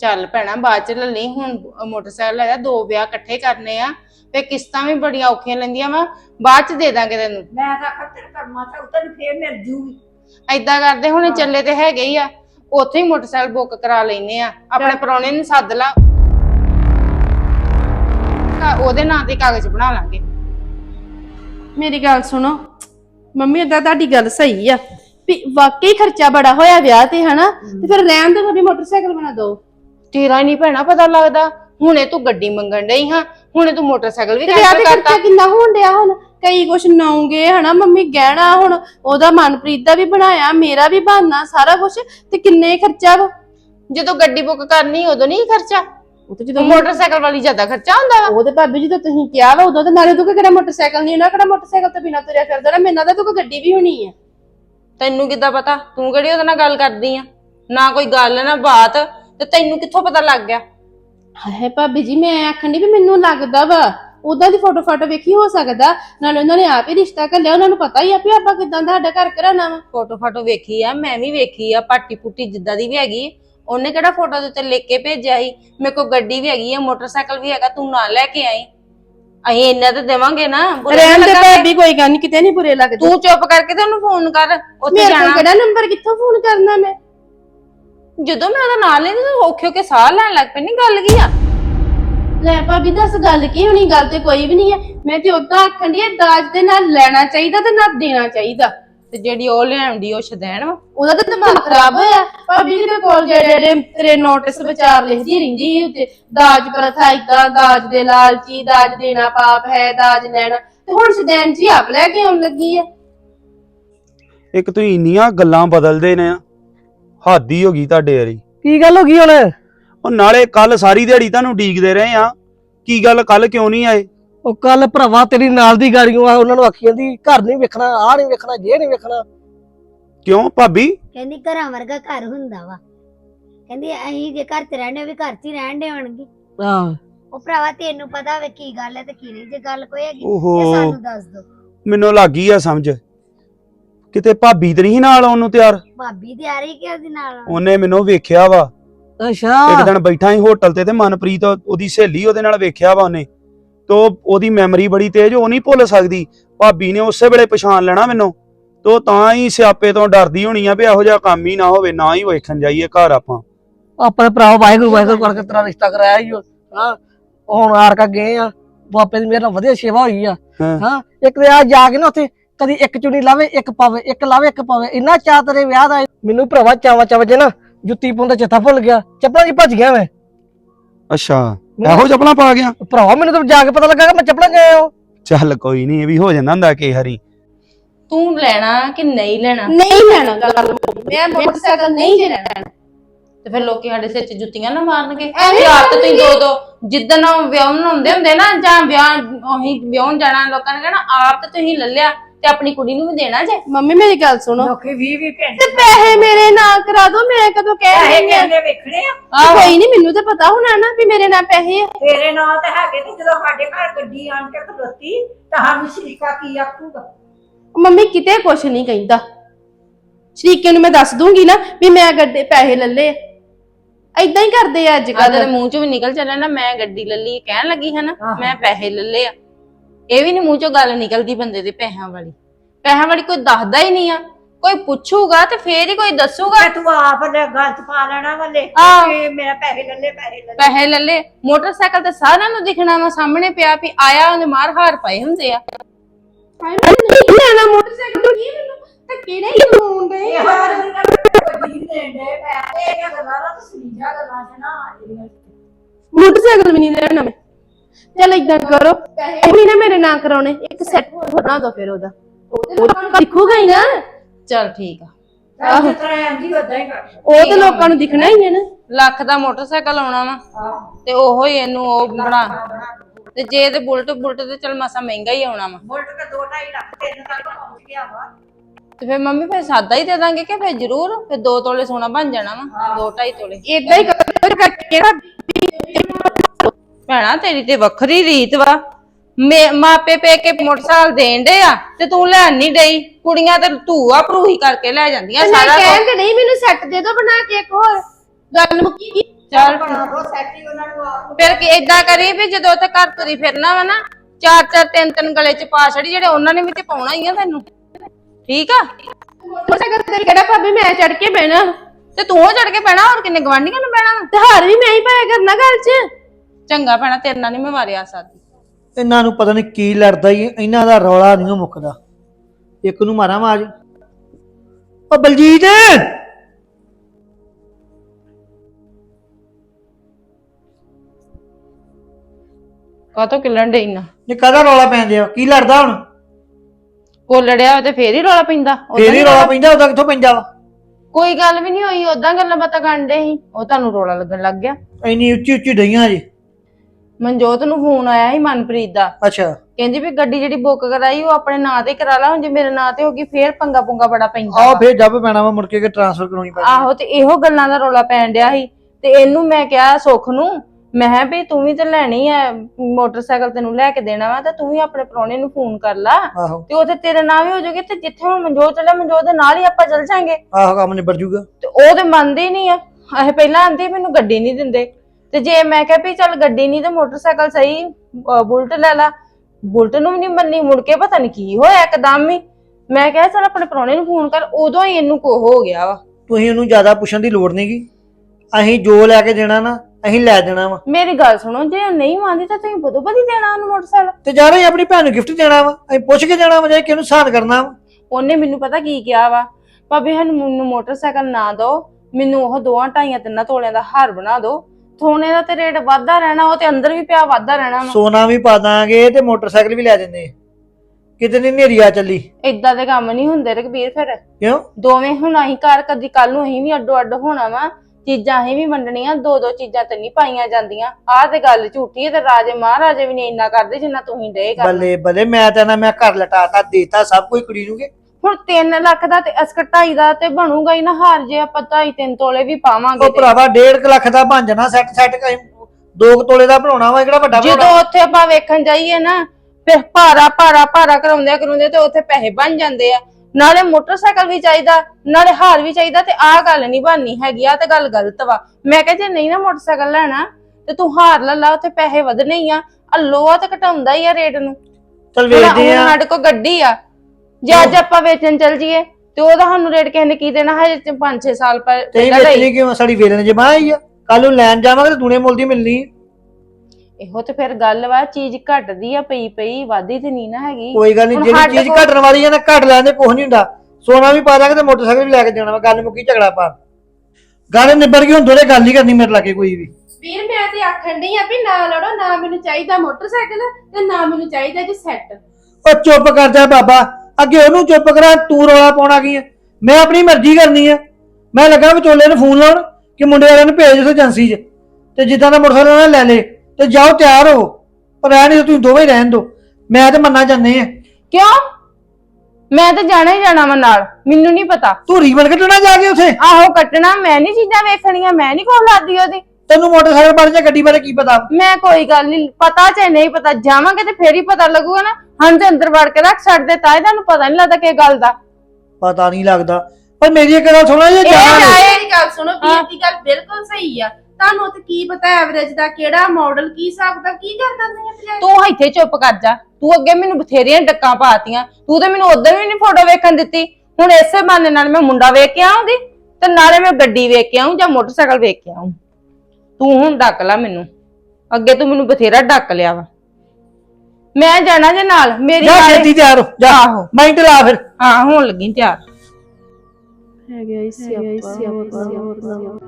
ਚੱਲ ਭੈਣਾ ਬਾਅਦ ਚ ਲੈ ਲਈ ਹੁਣ ਮੋਟਰਸਾਈਕਲ ਲੈਦਾ ਦੋ ਵਿਆਹ ਇਕੱਠੇ ਕਰਨੇ ਆ। ਤੇ ਕਿਸ਼ਤਾਂ ਵੀ ਬੜੀਆਂ ਔਖੀਆਂ ਲੈਂਦੀਆਂ ਵਾ ਬਾਅਦ ਚ ਦੇ ਦਾਂਗੇ ਤੈਨੂੰ। ਮੈਂ ਤਾਂ ਆਖਿਆ ਤੇਰੇ ਕਰਮਾਂ ਚ ਤੈਨੂੰ ਫੇਰ ਮਿਲ ਜੂਗੀ। ਐਦਾਂ ਕਰਦੇ ਹੁਣ ਚੱਲੇ ਤੇ ਹੈਗੇ ਹੀ ਆ। ਉੱਥੇ ਹੀ ਮੋਟਰਸਾਈਕਲ ਬੁੱਕ ਕਰਾ ਲੈਨੇ ਆ। ਆਪਣੇ ਪਰੌਣੇ ਨੂੰ ਸੱਦ ਲਾ। ਉਹਦੇ ਨਾਂ ਤੇ ਕਾਗਜ਼ ਬਣਾ ਲਾਂਗੇ। ਮੇਰੀ ਗੱਲ ਸੁਣੋ। ਮੰਮੀ ਏਦਾਂ ਤੁਹਾਡੀ ਗੱਲ ਸਹੀ ਆ। ਵੀ ਵਾਕਈ ਖਰਚਾ ਬੜਾ ਹੋਇਆ ਵਿਆਹ ਤੇ ਹਨਾ? ਤੇ ਫਿਰ ਰਹਿਣ ਦੋ ਭਾਬੀ ਮੋਟਰਸਾਈਕਲ ਬਣਾ ਦੋ ਤੇਰਾ ਨਹੀਂ ਭੈਣਾ ਪਤਾ ਲੱਗਦਾ। ਹੁਣੇ ਤੂੰ ਗੱਡੀ ਮੰਗਣ ਡਈ ਹਾਂ। ਹੁਣੇ ਤੂੰ ਮੋਟਰਸਾਈਕਲ ਵੀ ਤੇ ਵਿਆਹ ਕਰਤਾ ਖਰਚਾ ਕਿੰਨਾ ਹੋਣ ਡਿਆ ਹੁਣ? ਕਈ ਕੁਛ ਨਾਉਂਗੇ ਹਨਾ? ਮੰਮੀ ਗਹਿਣਾ ਹੁਣ ਉਹਦਾ ਮਨਪ੍ਰੀਤ ਦਾ ਵੀ ਬਣਾਇਆ ਮੇਰਾ ਵੀ ਬਣਨਾ ਸਾਰਾ ਕੁਛ। ਤੇ ਕਿੰਨੇ ਖਰਚਾ ਵਾ? ਜਦੋਂ ਗੱਡੀ ਬੁੱਕ ਕਰਨੀ ਉਦੋਂ ਨਹੀਂ ਖਰਚਾ? ਉਹ ਤੇ ਜਦੋਂ ਮੋਟਰਸਾਈਕਲ ਵਾਲੀ ਜ਼ਿਆਦਾ ਖਰਚਾ ਹੁੰਦਾ ਵਾ। ਉਹ ਤੇ ਭਾਬੀ ਜੀ ਤਾਂ ਤੁਸੀਂ ਕਿਹਾ ਵਾ ਉਦੋਂ ਤੇ ਨਾਲੇ ਤੂੰ ਕਿਹੜਾ ਮੋਟਰਸਾਈਕਲ ਨਹੀਂ ਉਹਨਾਂ ਕਿਹੜਾ ਮੋਟਰਸਾਈਕਲ ਤੋਂ ਬਿਨਾਂ ਤੁਰਿਆ ਫਿਰਦਾ ਨਾ ਮੇਰੇ ਨਾਲ ਤਾਂ ਕੋਈ ਗੱਡੀ ਵੀ ਹੋਣੀ ਆ। ਤੈਨੂੰ ਕਿੱਦਾਂ ਪਤਾ? ਤੂੰ ਕਿਹੜੀ ਉਹਦੇ ਨਾਲ ਗੱਲ ਕਰਦੀ ਆ? ਨਾ ਕੋਈ ਗੱਲ ਨਾ ਬਾਤ ਤੇ ਤੈਨੂੰ ਕਿੱਥੋਂ ਪਤਾ ਲੱਗ ਗਿਆ? ਹਾਏ ਭਾਬੀ ਜੀ ਮੈਂ ਆਖਣ ਦੀ ਵੀ ਮੈਨੂੰ ਲੱਗਦਾ ਵਾ ਉਦਾਂ ਦੀ ਫੋਟੋ ਫਾਟੋ ਵੇਖੀ ਹੋ ਸਕਦਾ ਨਾਲੇ ਉਹਨਾਂ ਨੇ ਆਪ ਹੀ ਰਿਸ਼ਤਾ ਘੱਲਿਆ ਉਹਨਾਂ ਨੂੰ ਪਤਾ ਹੀ ਆ ਵੀ ਆਪਾਂ ਕਿਦਾਂ ਦਾ ਸਾਡਾ ਘਰ ਘਰਾਣਾ ਵਾ। ਫੋਟੋ ਫਾਟੋ ਵੇਖੀ ਆ ਮੈਂ ਵੀ ਵੇਖੀ ਆ ਪਾਟੀ ਪੁੱਟੀ ਜਿੱਦਾਂ ਦੀ ਵੀ ਹੈਗੀ। ਉਹਨੇ ਕਿਹੜਾ ਫੋਟੋ ਦੇ ਉੱਤੇ ਲਿਖ ਕੇ ਭੇਜਿਆ ਸੀ? ਮੇਰੇ ਕੋਲ ਗੱਡੀ ਵੀ ਹੈਗੀ ਆ ਮੋਟਰਸਾਈਕਲ ਵੀ ਹੈਗਾ ਤੂੰ ਨਾਲ ਲੈ ਕੇ ਆਈ। ਅਸੀਂ ਇੰਨਾ ਤੇ ਦੇਵਾਂਗੇ ਨਾ ਬੁਰੇ ਨਾ ਰਹਿਣ ਦੇ ਲੱਗਾਂਗੇ। ਭਾਬੀ ਕੋਈ ਗੱਲ ਨਹੀਂ ਕਿਤੇ ਨਹੀਂ ਬੁਰੇ ਲੱਗਦੇ। ਤੂੰ ਚੁੱਪ ਕਰਕੇ ਤੇ ਉਹਨੂੰ ਫੋਨ ਕਰ ਉੱਥੇ ਮੇਰੇ ਕੋਲ ਜਾਣਾ। ਕਿਹੜਾ ਨੰਬਰ ਕਿੱਥੋਂ ਫੋਨ ਕਰਨਾ ਮੈਂ? ਜਦੋਂ ਮੈਂ ਉਹਦਾ ਨਾਂ ਲੈਂਦੀ ਤੂੰ ਔਖੇ ਔਖੇ ਸਾਹ ਲੈਣ ਲੱਗ ਪੈਣੀ ਗੱਲ ਕੀ ਆ? ਲੈ ਭਾਬੀ ਦੱਸ ਗੱਲ ਕੀ ਹੋਣੀ? ਗੱਲ ਤੇ ਕੋਈ ਵੀ ਨਹੀਂ ਹੈ। ਮੈਂ ਤੇ ਉਦਾਂ ਆਖਣ ਦੀ ਦਾਜ ਦੇ ਨਾਲ ਲੈਣਾ ਚਾਹੀਦਾ ਤੇ ਨਾ ਦੇਣਾ ਚਾਹੀਦਾ। ਤੇ ਜਿਹੜੀ ਉਹ ਲਿਆਉਂਦੀ ਉਹ ਸ਼ਦੈਣ ਵਾ। ਉਹਦਾ ਤਾਂ ਦਿਮਾਗ ਖਰਾਬ ਹੋਇਆ। ਭਾਬੀ ਦੇ ਕੋਲ ਜਿਹੜੇ ਜਿਹੜੇ ਤੇਰੇ ਨੋਟਿਸ ਵਿਚਾਰ ਲਿਖਦੀ ਰਹਿੰਦੀ ਸੀ ਉੱਤੇ ਦਾਜ ਪ੍ਰਥਾ ਇਦਾਂ ਦਾਜ ਦੇ ਲਾਲਚੀ ਦਾਜ ਦੇਣਾ ਪਾਪ ਹੈ ਦਾਜ ਲੈਣਾ। ਤੇ ਹੁਣ ਸਦੈਨ ਜੀ ਆਪ ਲੈ ਕੇ ਆਉਣ ਲੱਗੀ ਆ। ਇੱਕ ਤੁਸੀਂ ਇੰਨੀਆਂ ਗੱਲਾਂ ਬਦਲਦੇ ਨੇ ਹੱਦ ਹੀ ਹੋ ਗਈ ਤੁਹਾਡੇ ਵਾਲੀ ਕੀ ਗੱਲ ਹੋ ਗਈ ਹੁਣ? ਉਹ ਨਾਲੇ ਕੱਲ ਸਾਰੀ ਦਿਹਾੜੀ ਤੁਹਾਨੂੰ ਡੀਕਦੇ ਰਹੇ ਆ। ਕੀ ਗੱਲ ਕੱਲ ਕਿਉਂ ਨਹੀਂ ਆਏ? ਉਹ ਕੱਲ ਭਰਾਵਾ ਤੇਰੀ ਨਾਲ ਦੀ ਗਾੜੀਆਂ ਆ ਉਹਨਾਂ ਨੂੰ ਆਖੀ ਜਾਂਦੀ ਘਰ ਨਹੀਂ ਵੇਖਣਾ ਆਹ ਨਹੀਂ ਵੇਖਣਾ ਜੇ ਨਹੀਂ ਵੇਖਣਾ। ਕਿਉਂ ਭਾਬੀ? ਕਹਿੰਦੀ ਘਰਾਂ ਵਰਗਾ ਘਰ ਹੁੰਦਾ ਵਾ। ਕਹਿੰਦੀ ਅਸੀਂ ਜੇ ਘਰ 'ਚ ਰਹਿੰਦੇ ਵੀ ਘਰ 'ਚ ਹੀ ਰਹਿਣ ਦੇ ਹੋਣਗੇ। ਆਹ ਉਹ ਭਰਾਵਾ ਤੈਨੂੰ ਪਤਾ ਹੋਵੇ ਕੀ ਗੱਲ ਹੈ ਤੇ ਕੀ ਨਹੀਂ ਜੇ ਗੱਲ ਕੋਈ ਹੈਗੀ ਓਹੋ। ਤੇ ਸਾਨੂੰ ਦੱਸ ਦੋ ਮੈਨੂੰ ਲੱਗ ਗਈ ਆ ਸਮਝ। ਕਿਤੇ ਭਾਬੀ ਤੇ ਨਹੀਂ ਨਾਲ ਆਉਣ ਨੂੰ ਤਿਆਰ? ਭਾਬੀ ਤੇ ਆ ਰਹੀ ਕਿ ਉਹਦੇ ਨਾਲ ਉਹਨੇ ਮੈਨੂੰ ਵੇਖਿਆ ਵਾ। ਅੱਛਾ। ਇੱਕ ਦਿਨ ਬੈਠਾ ਸੀ ਹੋਟਲ ਤੇ ਤੇ ਮਨਪ੍ਰੀਤ ਉਹਦੀ ਸਹੇਲੀ ਉਹਦੇ ਨਾਲ ਵੇਖਿਆ ਵਾ ਉਹਨੇ। ਤੋ ਉਹਦੀ ਮੈਮਰੀ ਬੜੀ ਤੇਜ਼ ਉਹ ਨਹੀਂ ਭੁੱਲ ਸਕਦੀ। ਭਾਬੀ ਨੇ ਉਸੇ ਵੇਲੇ ਪਛਾਣ ਲੈਣਾ ਮੈਨੂੰ। ਤੋ ਤਾਂ ਹੀ ਸਿਆਪੇ ਤੋਂ ਡਰਦੀ ਹੋਣੀ ਆ ਵੀ ਇਹੋ ਜਿਹਾ ਕੰਮ ਹੀ ਨਾ ਹੋਵੇ ਨਾ ਹੀ ਵੇਖਣ ਜਾਈਏ ਘਰ ਆਪਾਂ। ਆਪਣੇ ਭਰਾ ਵਾਹਿਗੁਰੂ ਵਾਹਿਗੁਰੂ ਕਰਕੇ ਤੇਰਾ ਰਿਸ਼ਤਾ ਕਰਾਇਆ ਹੀ ਹਾਂ। ਹੁਣ ਆਰ ਕਾ ਗਏ ਆ ਬਾਪੇ ਦੀ ਮੇਰੇ ਨਾਲ ਵਧੀਆ ਸੇਵਾ ਹੋਈ ਆ ਹਾਂ। ਹਾਂ। ਇੱਕ ਤੇ ਆ ਜਾ ਕੇ ਨਾ ਉੱਥੇ ਕਦੀ ਇੱਕ ਚੁਣੀ ਲਾਵੇ ਇੱਕ ਪਾਵੇ ਇੱਕ ਲਾਵੇ ਇੱਕ ਪਾਵੇ। ਇੰਨਾ ਚਾਅ ਤੇਰੇ ਵਿਆਹ ਦਾ ਮੈਨੂੰ ਭਰਾਵਾ ਚਾਵਾ ਚਾਵਾ ਜੇ ਨਾ ਜੁੱਤੀ ਪਾਉਂਦਾ ਚੇਤਾ ਭੁੱਲ ਗਿਆ। ਚੱਪਲਾਂ 'ਚ ਭੱਜ ਗਿਆ ਮੈਂ। ਅੱਛਾ ਇਹੋ ਚੱਪਲਾਂ ਪਾ ਗਿਆ? ਭਰਾਵਾ ਮੈਨੂੰ ਤਾਂ ਜਾ ਕੇ ਪਤਾ ਲੱਗਾ ਕਿ ਮੈਂ ਚੱਪਲਾਂ ਗਿਆ ਹਾਂ? ਚੱਲ ਕੋਈ ਨਹੀਂ ਇਹ ਵੀ ਹੋ ਜਾਂਦਾ ਹੁੰਦਾ ਕਈ ਹਰੀ ਤੂੰ ਲੈਣਾ ਕਿ ਨਹੀਂ ਲੈਣਾ? ਨਹੀਂ ਲੈਣਾ ਗੱਲ ਮੈਂ ਮੋਟਰਸਾਈਕਲ ਨਹੀਂ ਜੇ ਲੈਣਾ। ਤੇ ਫਿਰ ਲੋਕੀ ਸਾਡੇ ਸਿਰ 'ਚ ਜੁੱਤੀਆਂ ਨਾ ਮਾਰਨਗੇ। ਐਵੇਂ ਯਾਰ ਤੇ ਤੁਸੀਂ। ਦੋ ਦੋ ਜਿੱਦਣ ਉਹ ਵਿਆਹਣ ਹੁੰਦੇ ਹੁੰਦੇ ਨਾ ਜਾਂ ਵਿਆਹ ਉਹੀ ਵਿਆਹਣ ਜਾਣਾ ਲੋਕਾਂ ਨੇ ਕਹਿਣਾ ਆਪ ਤੇ ਤੁਸੀਂ ਲੱਲਿਆ ਤੇ ਆਪਣੀ ਕੁੜੀ ਨੂੰ ਵੀ ਦੇਣਾ ਜੇ? ਮੰਮੀ ਮੇਰੀ ਗੱਲ ਸੁਣੋ। ਲੋਕੀ 20 20 ਤੇ ਘੰਟੇ ਪੈਸੇ ਮੇਰੇ ਨਾਂ ਕਰਾ ਦੋ ਮੈਂ ਕਦੋਂ ਕਹਿ ਪੈਸੇ ਰਹੀ ਹਾਂ। ਕਹਿੰਦੇ ਵੇਖਣੇ ਆ। ਕੋਈ ਨਹੀਂ ਮੈਨੂੰ ਤਾਂ ਪਤਾ ਹੋਣਾ ਨਾ ਵੀ ਮੇਰੇ ਨਾਲ ਪੈਸੇ ਆ। ਤੇਰੇ ਨਾਂ ਤੇ ਹੈਗੇ ਤੇ ਜਦੋਂ ਸਾਡੇ ਘਰ ਗੱਡੀ ਆਣ ਕੇ ਖਲੋਤੀ ਤਾਂ ਸਾਨੂੰ ਸ਼ਰੀਕਾ ਕੀ ਆਖੂਗਾ? ਮੰਮੀ ਕਿਤੇ ਕੁਛ ਨਹੀਂ ਕਹਿੰਦਾ। ਸ਼ਰੀਕੇ ਨੂੰ ਮੈਂ ਦੱਸ ਦੂੰਗੀ ਨਾ ਵੀ ਮੈਂ ਗੱਡੇ ਪੈਸੇ ਲੱਲੇ ਐਦਾਂ ਹੀ ਕਰਦੇ ਆ ਅੱਜ ਆ ਕੱਲ ਮੂੰਹ ਚੋਂ ਵੀ ਨਿਕਲ ਚੱਲਿਆ ਨਾ ਮੈਂ ਗੱਡੀ ਲੱਲੀ ਕਹਿਣ ਲੱਗੀ ਹੈ ਨਾ। ਮੈਂ ਪੈਸੇ ਲੱਲੇ ਆ। ਇਹ ਵੀ ਨਹੀਂ ਮੂੰਹ ਚੋਂ ਗੱਲ ਨਿਕਲਦੀ ਬੰਦੇ ਦੇ ਪੈਸਿਆਂ ਵਾਲੀ। ਪੈਸਿਆਂ ਵਾਲੀ ਕੋਈ ਦੱਸਦਾ ਹੀ ਨਹੀਂ ਆ। ਕੋਈ ਪੁੱਛੂਗਾ ਤੇ ਫੇਰ ਹੀ ਕੋਈ ਦੱਸੂਗਾ। ਮੈਂ ਤੂੰ ਆਪ ਲੈ ਗਲਤ ਪਾ ਲੈਣਾ ਵਾਲੇ ਆਹ। ਕਿ ਮੇਰਾ ਪੈਸੇ ਲੱਲੇ ਪੈਸੇ ਲੱਲੇ ਪੈਸੇ ਲੱਲੇ ਮੋਟਰਸਾਈਕਲ ਤੇ ਸਾਰਿਆਂ ਨੂੰ ਦਿਖਣਾ ਵਾ ਸਾਹਮਣੇ ਪਿਆ ਵੀ ਆਇਆ ਉਹਨੇ ਮਾਰ ਹਾਰ ਪਏ ਹੁੰਦੇ ਆ। ਹਾਏ ਮੈਂ ਨਹੀਂ ਲੈਣਾ ਮੋਟਰਸਾਈਕਲ ਤੋਂ। ਕੀ ਮੈਨੂੰ ਧੱਕੇ ਨਹੀਂ ਲਾਉਂਦੇ ਇਹ ਹੋਰ ਵੀ ਨਾ ਕੋਈ ਦੇਣ ਦੇ ਪੈਸੇ ਇਹ ਗੱਲਾਂ ਨਾ ਤੁਸੀਂ ਜਾ ਗੱਲਾਂ ਚ ਨਾ ਆ ਜਿਹੜੀਆਂ ਮੋਟਰਸਾਈਕਲ ਵੀ ਨਹੀਂ ਲੈਣਾ ਮੈਂ। ਚੱਲ ਇਦਾਂ ਕਰੋ। ਵੀ ਨਾ ਮੇਰੇ ਨਾਂ ਕਰਾਉਣੇ ਇੱਕ ਸੈੱਟ ਬਣਾ ਦੋ ਫਿਰ ਉਹਦਾ। ਉਹ ਤਾਂ ਦਿਖੂਗਾ ਹੀ ਨਾ। ਚਲ ਠੀਕ ਆ। ਆਹ। ਜਿਸ ਤਰ੍ਹਾਂ ਆਂਦੀ ਉਦਾਂ ਹੀ ਕਰ ਉਹ ਤਾਂ ਲੋਕਾਂ ਨੂੰ ਦਿਖਣਾ ਹੀ ਹੈ ਨਾ। ਲੱਖ ਦਾ ਮੋਟਰਸਾਈਕਲ ਆਉਣਾ ਵਾ। ਤੇ ਉਹੋ ਹੀ ਇਹਨੂੰ ਉਹ ਬਣਾ। ਤੇ ਜੇ ਤੇ ਬੁਲਟ ਬੁਲਟ ਤੇ ਚਲ ਮਸਾ ਮਹਿੰਗਾ ਹੀ ਆਉਣਾ ਵਾ। ਬੁਲਟ ਤੇ 2.5 ਲੱਖ ਤਿੰਨ ਤੱਕ ਪਹੁੰਚ ਗਿਆ ਵਾ। ਤੇ ਫਿਰ ਮੰਮੀ ਫਿਰ ਸਾਦਾ ਹੀ ਦੇ ਦਾਂਗੇ ਕਿ ਫਿਰ ਜ਼ਰੂਰ? ਫਿਰ 2 ਤੋਲੇ ਸੋਨਾ ਬਣ ਜਾਣਾ ਵਾ। 2 2.5 ਤੋਲੇ। ਇਦਾਂ ਹੀ ਕਰੋ ਕਰਕੇ ਨਾ ਭੈਣਾ ਤੇਰੀ ਤੇ ਵੱਖਰੀ ਰੀਤ ਵਾ। ਮੇ- ਮਾਪੇ ਪੇ ਕੇ ਮੋਟਰਸਾਈਕਲ ਦੇਣ ਦੇ ਆ ਤੇ ਤੂੰ ਲੈਣ ਨਹੀਂ ਡਈ। ਕੁੜੀਆਂ ਤੇ ਧੂਆ ਭਰੂਹੀ ਕਰਕੇ ਲੈ ਜਾਂਦੀਆਂ ਮੈਂ ਸਾਰਾ ਕੁਛ। ਕਹਿੰਦੇ ਨਹੀਂ ਮੈਨੂੰ ਸੈੱਟ ਦੇ ਦੋ ਬਣਾ ਕੇ ਇੱਕ ਹੋਰ। ਗੱਲ ਮੁੱਕੀ ਚੱਲ ਬਣਾ। ਦੋ ਸੈਟੀ ਉਹਨਾਂ ਨੂੰ ਆਪ ਫਿਰ ਕਿ ਏਦਾਂ ਕਰੀ ਵੀ ਜਦੋਂ ਉੱਥੇ ਘਰ ਤੁਰੀ ਫਿਰਨਾ ਵਾ ਨਾ ਚਾਰ ਚਾਰ ਤਿੰਨ ਤਿੰਨ ਗਲੇ ਚ ਪਾ ਛੜੀ ਜਿਹੜੇ ਉਹਨਾਂ ਨੇ ਵੀ ਤੇ ਪਾਉਣਾ ਹੀ ਆ ਤੈਨੂੰ। ਠੀਕ ਆ? ਮੋਟਰਸਾਈਕਲ ਤੇ ਕਿਹੜਾ ਭਾਬੀ ਮੈਂ ਚੜ ਕੇ ਬਹਿਣਾ? ਤੇ ਤੂੰ ਉਹ ਚੜ ਕੇ ਪੈਣਾ ਹੋਰ ਕਿੰਨੇ ਗਵਾਂਢੀਆਂ ਨੂੰ ਪੈਣਾ? ਤੇ ਹਾਰ ਵੀ ਮੈਂ ਹੀ ਪਾਇਆ ਕਰਨਾ ਘਰ 'ਚ। ਚੰਗਾ ਪੈਣਾ ਤੇਰੇ ਨਾਲ ਨਹੀਂ ਮੈਂ ਵਾਰਿਆ ਸਕਦੀ ਇਹਨਾਂ ਨੂੰ ਪਤਾ ਨਹੀਂ ਕੀ ਲੜਦਾ ਈ ਇਹਨਾਂ ਦਾ ਰੌਲਾ ਨਹੀਂ ਮੁੱਕਦਾ। ਇੱਕ ਨੂੰ ਮਾਰਾਂ ਆਵਾਜ਼। ਓ ਬਲਜੀਤ! ਕਾਹਤੋਂ ਕਿਲਣ ਡਈ ਨਾ ਇਹ ਕਾਹਦਾ ਰੌਲਾ ਪੈਂਦੇ ਆ ਕੀ ਲੜਦਾ ਹੁਣ? ਕੋ ਲੜਿਆ ਹੋਇਆ ਤੇ ਫੇਰ ਹੀ ਰੌਲਾ ਪੈਂਦਾ। ਫੇਰ ਹੀ ਰੌਲਾ ਪੈਂਦਾ ਉਹਦਾ ਕਿੱਥੋਂ ਪੈਂਦਾ ਵਾ? ਕੋਈ ਗੱਲ ਵੀ ਨਹੀਂ ਹੋਈ ਉਦਾਂ ਗੱਲਾਂ ਬਾਤਾਂ ਕਰਦੇ ਸੀ। ਉਹ ਤੁਹਾਨੂੰ ਰੌਲਾ ਲੱਗਣ ਲੱਗ ਗਿਆ। ਇੰਨੀ ਉੱਚੀ ਉੱਚੀ ਡਈਆਂ ਜੀ। ਮਨਜੋਤ ਨੂੰ ਫੋਨ ਆਇਆ ਸੀ ਮਨਪ੍ਰੀਤ ਦਾ। ਅੱਛਾ। ਕਹਿੰਦੀ ਵੀ ਗੱਡੀ ਜਿਹੜੀ ਬੁੱਕ ਕਰਾਈ ਉਹ ਆਪਣੇ ਨਾਂ ਤੇ ਕਰਾ ਲਾ ਹੁਣ ਜੇ ਮੇਰੇ ਨਾਂ ਤੇ ਹੋ ਗਈ ਫੇਰ ਪੰਗਾ ਪੁੰਗਾ ਬੜਾ ਪੈਂਦਾ ਆਹ। ਫੇਰ ਜੱਬ ਪੈਣਾ ਵਾ ਮੁੜ ਕੇ ਕਿ ਟ੍ਰਾਂਸਫਰ ਕਰਾਉਣੀ ਪੈਣੀ। ਆਹੋ ਤੇ ਇਹੋ ਗੱਲਾਂ ਦਾ ਰੌਲਾ ਪੈਣ ਡਿਆ ਸੀ। ਤੇ ਇਹਨੂੰ ਮੈਂ ਕਿਹਾ ਸੁਖ ਨੂੰ ਮੈਂ ਕਿਹਾ ਵੀ ਤੂੰ ਵੀ ਤੇ ਲੈਣੀ ਆ ਮੋਟਰਸਾਈਕਲ ਤੈਨੂੰ ਲੈ ਕੇ ਦੇਣਾ ਵਾ ਤੇ ਤੂੰ ਵੀ ਆਪਣੇ ਪ੍ਰਾਹੁਣੇ ਨੂੰ ਫੋਨ ਕਰ ਲਾ। ਆਹੋ। ਤੇ ਉੱਥੇ ਤੇਰੇ ਨਾਂ ਵੀ ਹੋ ਜਾਊਗੀ ਤੇ ਜਿੱਥੇ ਹੁਣ ਮਨਜੋਤ ਚੱਲਿਆ ਮਨਜੋਤ ਦੇ ਨਾਲ ਹੀ ਆਪਾਂ ਚੱਲ ਜਾਾਂਗੇ। ਆਹੋ ਕੰਮ ਨਿਬੜ ਜੂਗਾ। ਤੇ ਉਹ ਤੇ ਮੰਨਦੇ ਹੀ ਨਹੀਂ ਆ। ਇਹ ਪਹਿਲਾਂ ਆਂਦੀ ਮੈਨੂੰ ਗੱਡੀ ਨਹੀਂ ਦਿੰਦੇ। ਤੇ ਜੇ ਮੈਂ ਕਿਹਾ ਵੀ ਚੱਲ ਗੱਡੀ ਨਹੀਂ ਤੇ ਮੋਟਰਸਾਈਕਲ ਸਹੀ ਅਹ ਬੁਲਟ ਲੈ ਲਾ। ਬੁਲਟ ਨੂੰ ਵੀ ਨਹੀਂ ਮੰਨੀ ਮੁੜ ਕੇ ਪਤਾ ਨਹੀਂ ਕੀ ਹੋਇਆ ਇੱਕਦਮ ਹੀ। ਮੈਂ ਕਿਹਾ ਚੱਲ ਆਪਣੇ ਪ੍ਰਾਹੁਣੇ ਨੂੰ ਫੋਨ ਕਰ ਉਦੋਂ ਹੀ ਇਹਨੂੰ ਕੋ ਹੋ ਗਿਆ ਵਾ। ਤੁਸੀਂ ਉਹਨੂੰ ਜ਼ਿਆਦਾ ਪੁੱਛਣ ਦੀ ਲੋੜ ਨਹੀਂਗੀ ਅਸੀਂ ਜੋ ਲੈ ਕੇ ਦੇਣਾ ਨਾ ਅਸੀਂ ਲੈ ਦੇਣਾ ਵਾ। ਮੇਰੀ ਗੱਲ ਸੁਣੋ ਜੇ ਉਹ ਨਹੀਂ ਮੰਨਦੀ ਤਾਂ ਤੁਸੀਂ ਬਦੋ ਬਦੀ ਦੇਣਾ ਉਹਨੂੰ ਮੋਟਰਸਾਈਕਲ? ਤੇ ਜਾ ਰਹੇ ਆਪਣੀ ਭੈਣ ਨੂੰ ਗਿਫਟ ਦੇਣਾ ਵਾ ਅਸੀਂ ਪੁੱਛ ਕੇ ਦੇਣਾ ਵਾ ਜੇ ਕਿਹਨੂੰ ਸਾਨ ਕਰਨਾ ਵਾ। ਉਹਨੇ ਮੈਨੂੰ ਪਤਾ ਕੀ ਕਿਹਾ ਵਾ? ਭਾਬੀ ਸਾਨੂੰ ਮੈਨੂੰ ਮੋਟਰਸਾਈਕਲ ਨਾ ਦਿਓ ਮੈਨੂੰ ਉਹ ਦੋਆਂ ਢਾਈਆਂ ਤਿੰਨਾਂ ਤੋਲਿਆਂ ਦਾ ਹਾਰ ਬਣਾ ਦਿਓ। ਸੋਨੇ ਦਾ ਤੇ ਰੇਟ ਵਾਧਾ ਰਹਿਣਾ ਉਹ ਤੇ ਅੰਦਰ ਵੀ ਪਿਆ ਵਾਧਾ ਰਹਿਣਾ ਵਾ। ਸੋਨਾ ਵੀ ਪਾ ਦਾਂਗੇ ਤੇ ਮੋਟਰਸਾਈਕਲ ਵੀ ਲੈ ਦਿੰਦੇ ਆ। ਕਿਤੇ ਨਹੀਂ ਨੇਰੀ ਆ ਚੱਲੀ? ਇਦਾਂ ਦੇ ਕੰਮ ਨਹੀਂ ਹੁੰਦੇ ਰਘਬੀਰ ਫਿਰ। ਕਿਉਂ? ਦੋਵੇਂ ਹੁਣ ਅਸੀਂ ਘਰ ਕਦੀ ਕੱਲ ਨੂੰ ਅਸੀਂ ਵੀ ਅੱਡੋ ਅੱਡ ਹੋਣਾ ਵਾ। ਚੀਜ਼ਾਂ ਅਸੀਂ ਵੀ ਵੰਡਣੀਆਂ ਦੋ ਦੋ ਚੀਜ਼ਾਂ ਤੇ ਨਹੀਂ ਪਾਈਆਂ ਜਾਂਦੀਆਂ। ਆਹ ਤੇ ਗੱਲ ਝੂਠੀ ਹੈ ਤੇ ਰਾਜੇ ਮਹਾਰਾਜੇ ਵੀ ਨਹੀਂ ਇੰਨਾ ਕਰਦੇ ਜਿੰਨਾ ਤੁਸੀਂ ਡੇ ਕਰ ਬੱਲੇ ਬੱਲੇ ਮੈਂ ਤਾਂ ਨਾ ਮੈਂ ਘਰ ਲਟਾਤਾ ਦੇਤਾ ਸਭ ਕੁਝ ਕੁੜੀ ਨੂੰ ਕਿ ਹੁਣ 3 ਲੱਖ ਦਾ ਤੇ ਅਸਕ ਢਾਈ ਦਾ ਤੇ ਬਣੂਗਾ ਹੀ ਨਾ ਹਾਰ ਜੇ ਆਪਾਂ ਢਾਈ ਤਿੰਨ ਤੋਲੇ ਵੀ ਪਾਵਾਂਗੇ ਉਹ ਤੇ। ਭਰਾਵਾ 1.5 ਲੱਖ ਦਾ ਬਣ ਜਾਣਾ ਸੈੱਟ ਸੈੱਟ ਦੋ ਕੁ ਤੋਲੇ ਦਾ ਬਣਾਉਣਾ ਵਾ ਜਿਹੜਾ ਵੱਡਾ ਜਦੋਂ ਬਣਾਉਣਾ ਉੱਥੇ ਆਪਾਂ ਵੇਖਣ ਜਾਈਏ ਨਾ ਫਿਰ ਭਾਰਾ ਭਾਰਾ ਭਾਰਾ ਕਰਾਉਂਦੇ ਕਰਾਉਂਦੇ ਤੇ ਉੱਥੇ ਪੈਸੇ ਬਣ ਜਾਂਦੇ ਆ। ਨਾਲੇ ਮੋਟਰਸਾਈਕਲ ਵੀ ਚਾਹੀਦਾ ਨਾਲੇ ਹਾਰ ਵੀ ਚਾਹੀਦਾ ਤੇ ਆਹ ਗੱਲ ਨਹੀਂ ਬਣਨੀ ਹੈਗੀ ਆ ਤੇ ਗੱਲ ਗਲਤ ਵਾ। ਮੈਂ ਕਿਹਾ ਜੇ ਨਹੀਂ ਨਾ ਮੋਟਰਸਾਈਕਲ ਲੈਣਾ ਤੇ ਤੂੰ ਹਾਰ ਲੈ ਲਾ ਉੱਥੇ ਪੈਸੇ ਵਧਣੇ ਹੀ ਆ। ਆ ਲੋਹਾ ਤੇ ਘਟਾਉਂਦਾ ਹੀ ਆ ਰੇਟ ਨੂੰ। ਚਲ ਵੇਚਦੇ ਹੁਣ ਆ ਸਾਡੇ ਕੋਲ ਗੱਡੀ ਆ। ਜੇ ਅੱਜ ਆਪਾਂ ਵੇਚਣ ਚੱਲ ਜੀਏ ਤੇ ਉਹਦਾ ਸਾਨੂੰ ਰੇਟ ਕਿਸੇ ਨੇ ਕੀ ਦੇਣਾ? ਹਜੇ 5-6 ਸਾਲ ਪਹਿ- ਤੇ ਪਹਿਲਾਂ ਵੇਚਣੀ ਕਿਉਂ? ਸਾਡੀ ਵੇਲਣ ਜਮਾ ਆਈ ਆ। ਕੱਲ ਨੂੰ ਲੈਣ ਜਾਵਾਂਗੇ ਤੇ ਦੂਣੇ ਮੁੱਲ ਦੀ ਮਿਲਣੀ ਆ। ਇਹੋ ਤੇ ਫਿਰ ਗੱਲ ਵਾ ਚੀਜ਼ ਘਟਦੀ ਆ ਪਈ ਪਈ ਵਾਦੀ ਤੇ ਨਹੀਂ ਨਾ ਹੈਗੀ। ਕੋਈ ਗੱਲ ਨਹੀਂ ਹੁਣ ਜਿਹੜੀ ਸਾਡੇ ਚੀਜ਼ ਕੋਲ- ਘਟਣ ਵਾਲੀ ਆ ਨਾ ਘਟ ਲੈਣ ਦੇ ਕੁਝ ਨਹੀਂ ਹੁੰਦਾ। ਸੋਨਾ ਵੀ ਪਾ ਦਾਂਗੇ ਤੇ ਮੋਟਰਸਾਈਕਲ ਵੀ ਲੈ ਕੇ ਦੇਣਾ ਵਾ ਗੱਲ ਮੁੱਕੀ ਝਗੜਾ ਪਾ ਗੱਲ ਨਿਬੜ ਗਈ ਹੁਣ ਦੋਰੇ ਗੱਲ ਨਹੀਂ ਕਰਨੀ ਮੇਰੇ ਲਾਗੇ ਕੋਈ ਵੀ। ਵੀਰ ਮੈਂ ਤੇ ਆਖਣ ਡਈ ਆ ਵੀ ਨਾ ਲੜੋ ਨਾ ਮੈਨੂੰ ਚਾਹੀਦਾ ਮੋਟਰਸਾਈਕਲ ਤੇ ਨਾ ਮੈਨੂੰ ਚਾਹੀਦਾ ਜੀ ਸੈੱਟ। ਉਹ ਚੁੱਪ ਕਰ ਜਾ ਬਾਬਾ ਅੱਗੇ ਉਹਨੂੰ ਚੁੱਪ ਕਰਾ ਤੂੰ ਰੌਲਾ ਪਾਉਣਾ ਕੀ ਆ ਮੈਂ ਆਪਣੀ ਮਰਜ਼ੀ ਕਰਨੀ ਆ ਮੈਂ ਲੱਗਾ ਵਿਚੋਲੇ ਨੂੰ ਫੋਨ ਲਾਉਣ ਕਿ ਮੁੰਡੇ ਵਾਲਿਆਂ ਨੂੰ ਭੇਜ ਉਸ ਏਜੰਸੀ 'ਚ ਤੇ ਜਿੱਦਾਂ ਦਾ ਮੋਟਰਸਾਈਕਲ ਉਹਨਾਂ ਨੇ ਲੈ ਲੇ ਤੇ ਜਾਓ ਤਿਆਰ ਹੋ। ਪਰ ਰਹਿ ਨਹੀਂ ਤੁਸੀਂ ਦੋਵੇਂ ਹੀ ਰਹਿਣ ਦੋ ਮੈਂ ਤੇ ਮੰਨਣਾ ਚਾਹੁੰਦੇ ਆ ਕਿਉਂ? ਮੈਂ ਤਾਂ ਜਾਣਾ ਹੀ ਜਾਣਾ ਵਾ ਨਾਲ। ਮੈਨੂੰ ਨਹੀਂ ਪਤਾ। ਤੂੰ ਰੀਬਨ ਕੱਟਣਾ ਜਾ ਕੇ ਉੱਥੇ? ਆਹੋ ਕੱਟਣਾ। ਮੈਂ ਨਹੀਂ ਚੀਜ਼ਾਂ ਵੇਖਣੀਆਂ। ਮੈਂ ਨਹੀਂ ਕੋਲ ਲਾਦੀ ਉਹਦੀ। ਤੈਨੂੰ ਮੋਟਰਸਾਈਕਲ ਬਾਰੇ ਜਾਂ ਗੱਡੀ ਬਾਰੇ ਕੀ ਪਤਾ? ਮੈਂ ਕੋਈ ਗੱਲ ਨਹੀਂ। ਪਤਾ ਚਾਹੇ ਨਹੀਂ ਪਤਾ। ਜਾਵਾਂਗੇ ਤੇ ਫੇਰ ਹੀ ਪਤਾ ਲੱਗੂਗਾ ਨਾ। ਹਾਂ ਤੇ ਅੰਦਰ ਵੜ ਕੇ ਰੱਖ ਛੱਡਦੇ ਤਾਂ ਹੀ ਤੁਹਾਨੂੰ ਪਤਾ ਨਹੀਂ ਲੱਗਦਾ ਕੀ ਗੱਲ ਦਾ। ਪਤਾ ਨਹੀਂ ਲੱਗਦਾ। ਪਰ ਮੇਰੀ ਇੱਕ ਗੱਲ ਸੁਣੋ ਜੇ ਇਹ ਜਾਣਾ ਜਾਏ- ਮੇਰੀ ਗੱਲ ਸੁਣੋ ਵੀਰ ਦੀ ਗੱਲ ਬਿਲਕੁਲ ਸਹੀ ਆ। ਤੁਹਾਨੂੰ ਉੱਥੇ ਕੀ ਪਤਾ ਐਵਰੇਜ ਦਾ ਕਿਹੜਾ ਮਾਡਲ ਕੀ ਹਿਸਾਬ ਦਾ ਕੀ ਕਰ ਦਿੰਦੇ ਆ ਭਜਾਈ ਤੂੰ ਇੱਥੇ ਚੁੱਪ ਕਰ ਜਾ। ਤੂੰ ਅੱਗੇ ਮੈਨੂੰ ਬਥੇਰੀਆਂ ਡੱਕਾਂ ਪਾਤੀਆਂ। ਤੂੰ ਤੇ ਮੈਨੂੰ ਉਦੋਂ ਵੀ ਨਹੀਂ ਫੋਟੋ ਵੇਖਣ ਦਿੱਤੀ। ਹੁਣ ਇਸੇ ਬਹਾਨੇ ਨਾਲ ਮੈਂ ਮੁੰਡਾ ਵੇਖ ਕੇ ਆਉਂਗੀ ਤੇ ਨਾਲੇ ਮੈਂ ਗੱਡੀ ਵੇਖ ਕੇ ਆਉਂ ਜਾਂ ਮੋਟਰਸਾਈਕਲ ਵੇਖ ਕੇ ਆਉਂ ਤੂੰ ਹੁਣ ਡੱਕ ਲੈ ਮੈਨੂੰ। ਅੱਗੇ ਤੂੰ ਮੈਨੂੰ ਬਥੇਰਾ ਡੱਕ ਲਿਆ ਵਾ। ਮੈਂ ਜਾਣਾ ਜੇ ਨਾਲ ਮੇਰੀ ਜਾ ਨਾਲੇ- ਛੇਤੀ ਤਿਆਰ ਹੋ ਜਾ। ਆਹੋ। ਮਾਈਂਡ ਲਾ ਫਿਰ। ਹਾਂ ਹੋਣ ਲੱਗੀ ਤਿਆਰ। ਹੈ ਗਿਆ ਇਸ ਸਿਆਪਾ।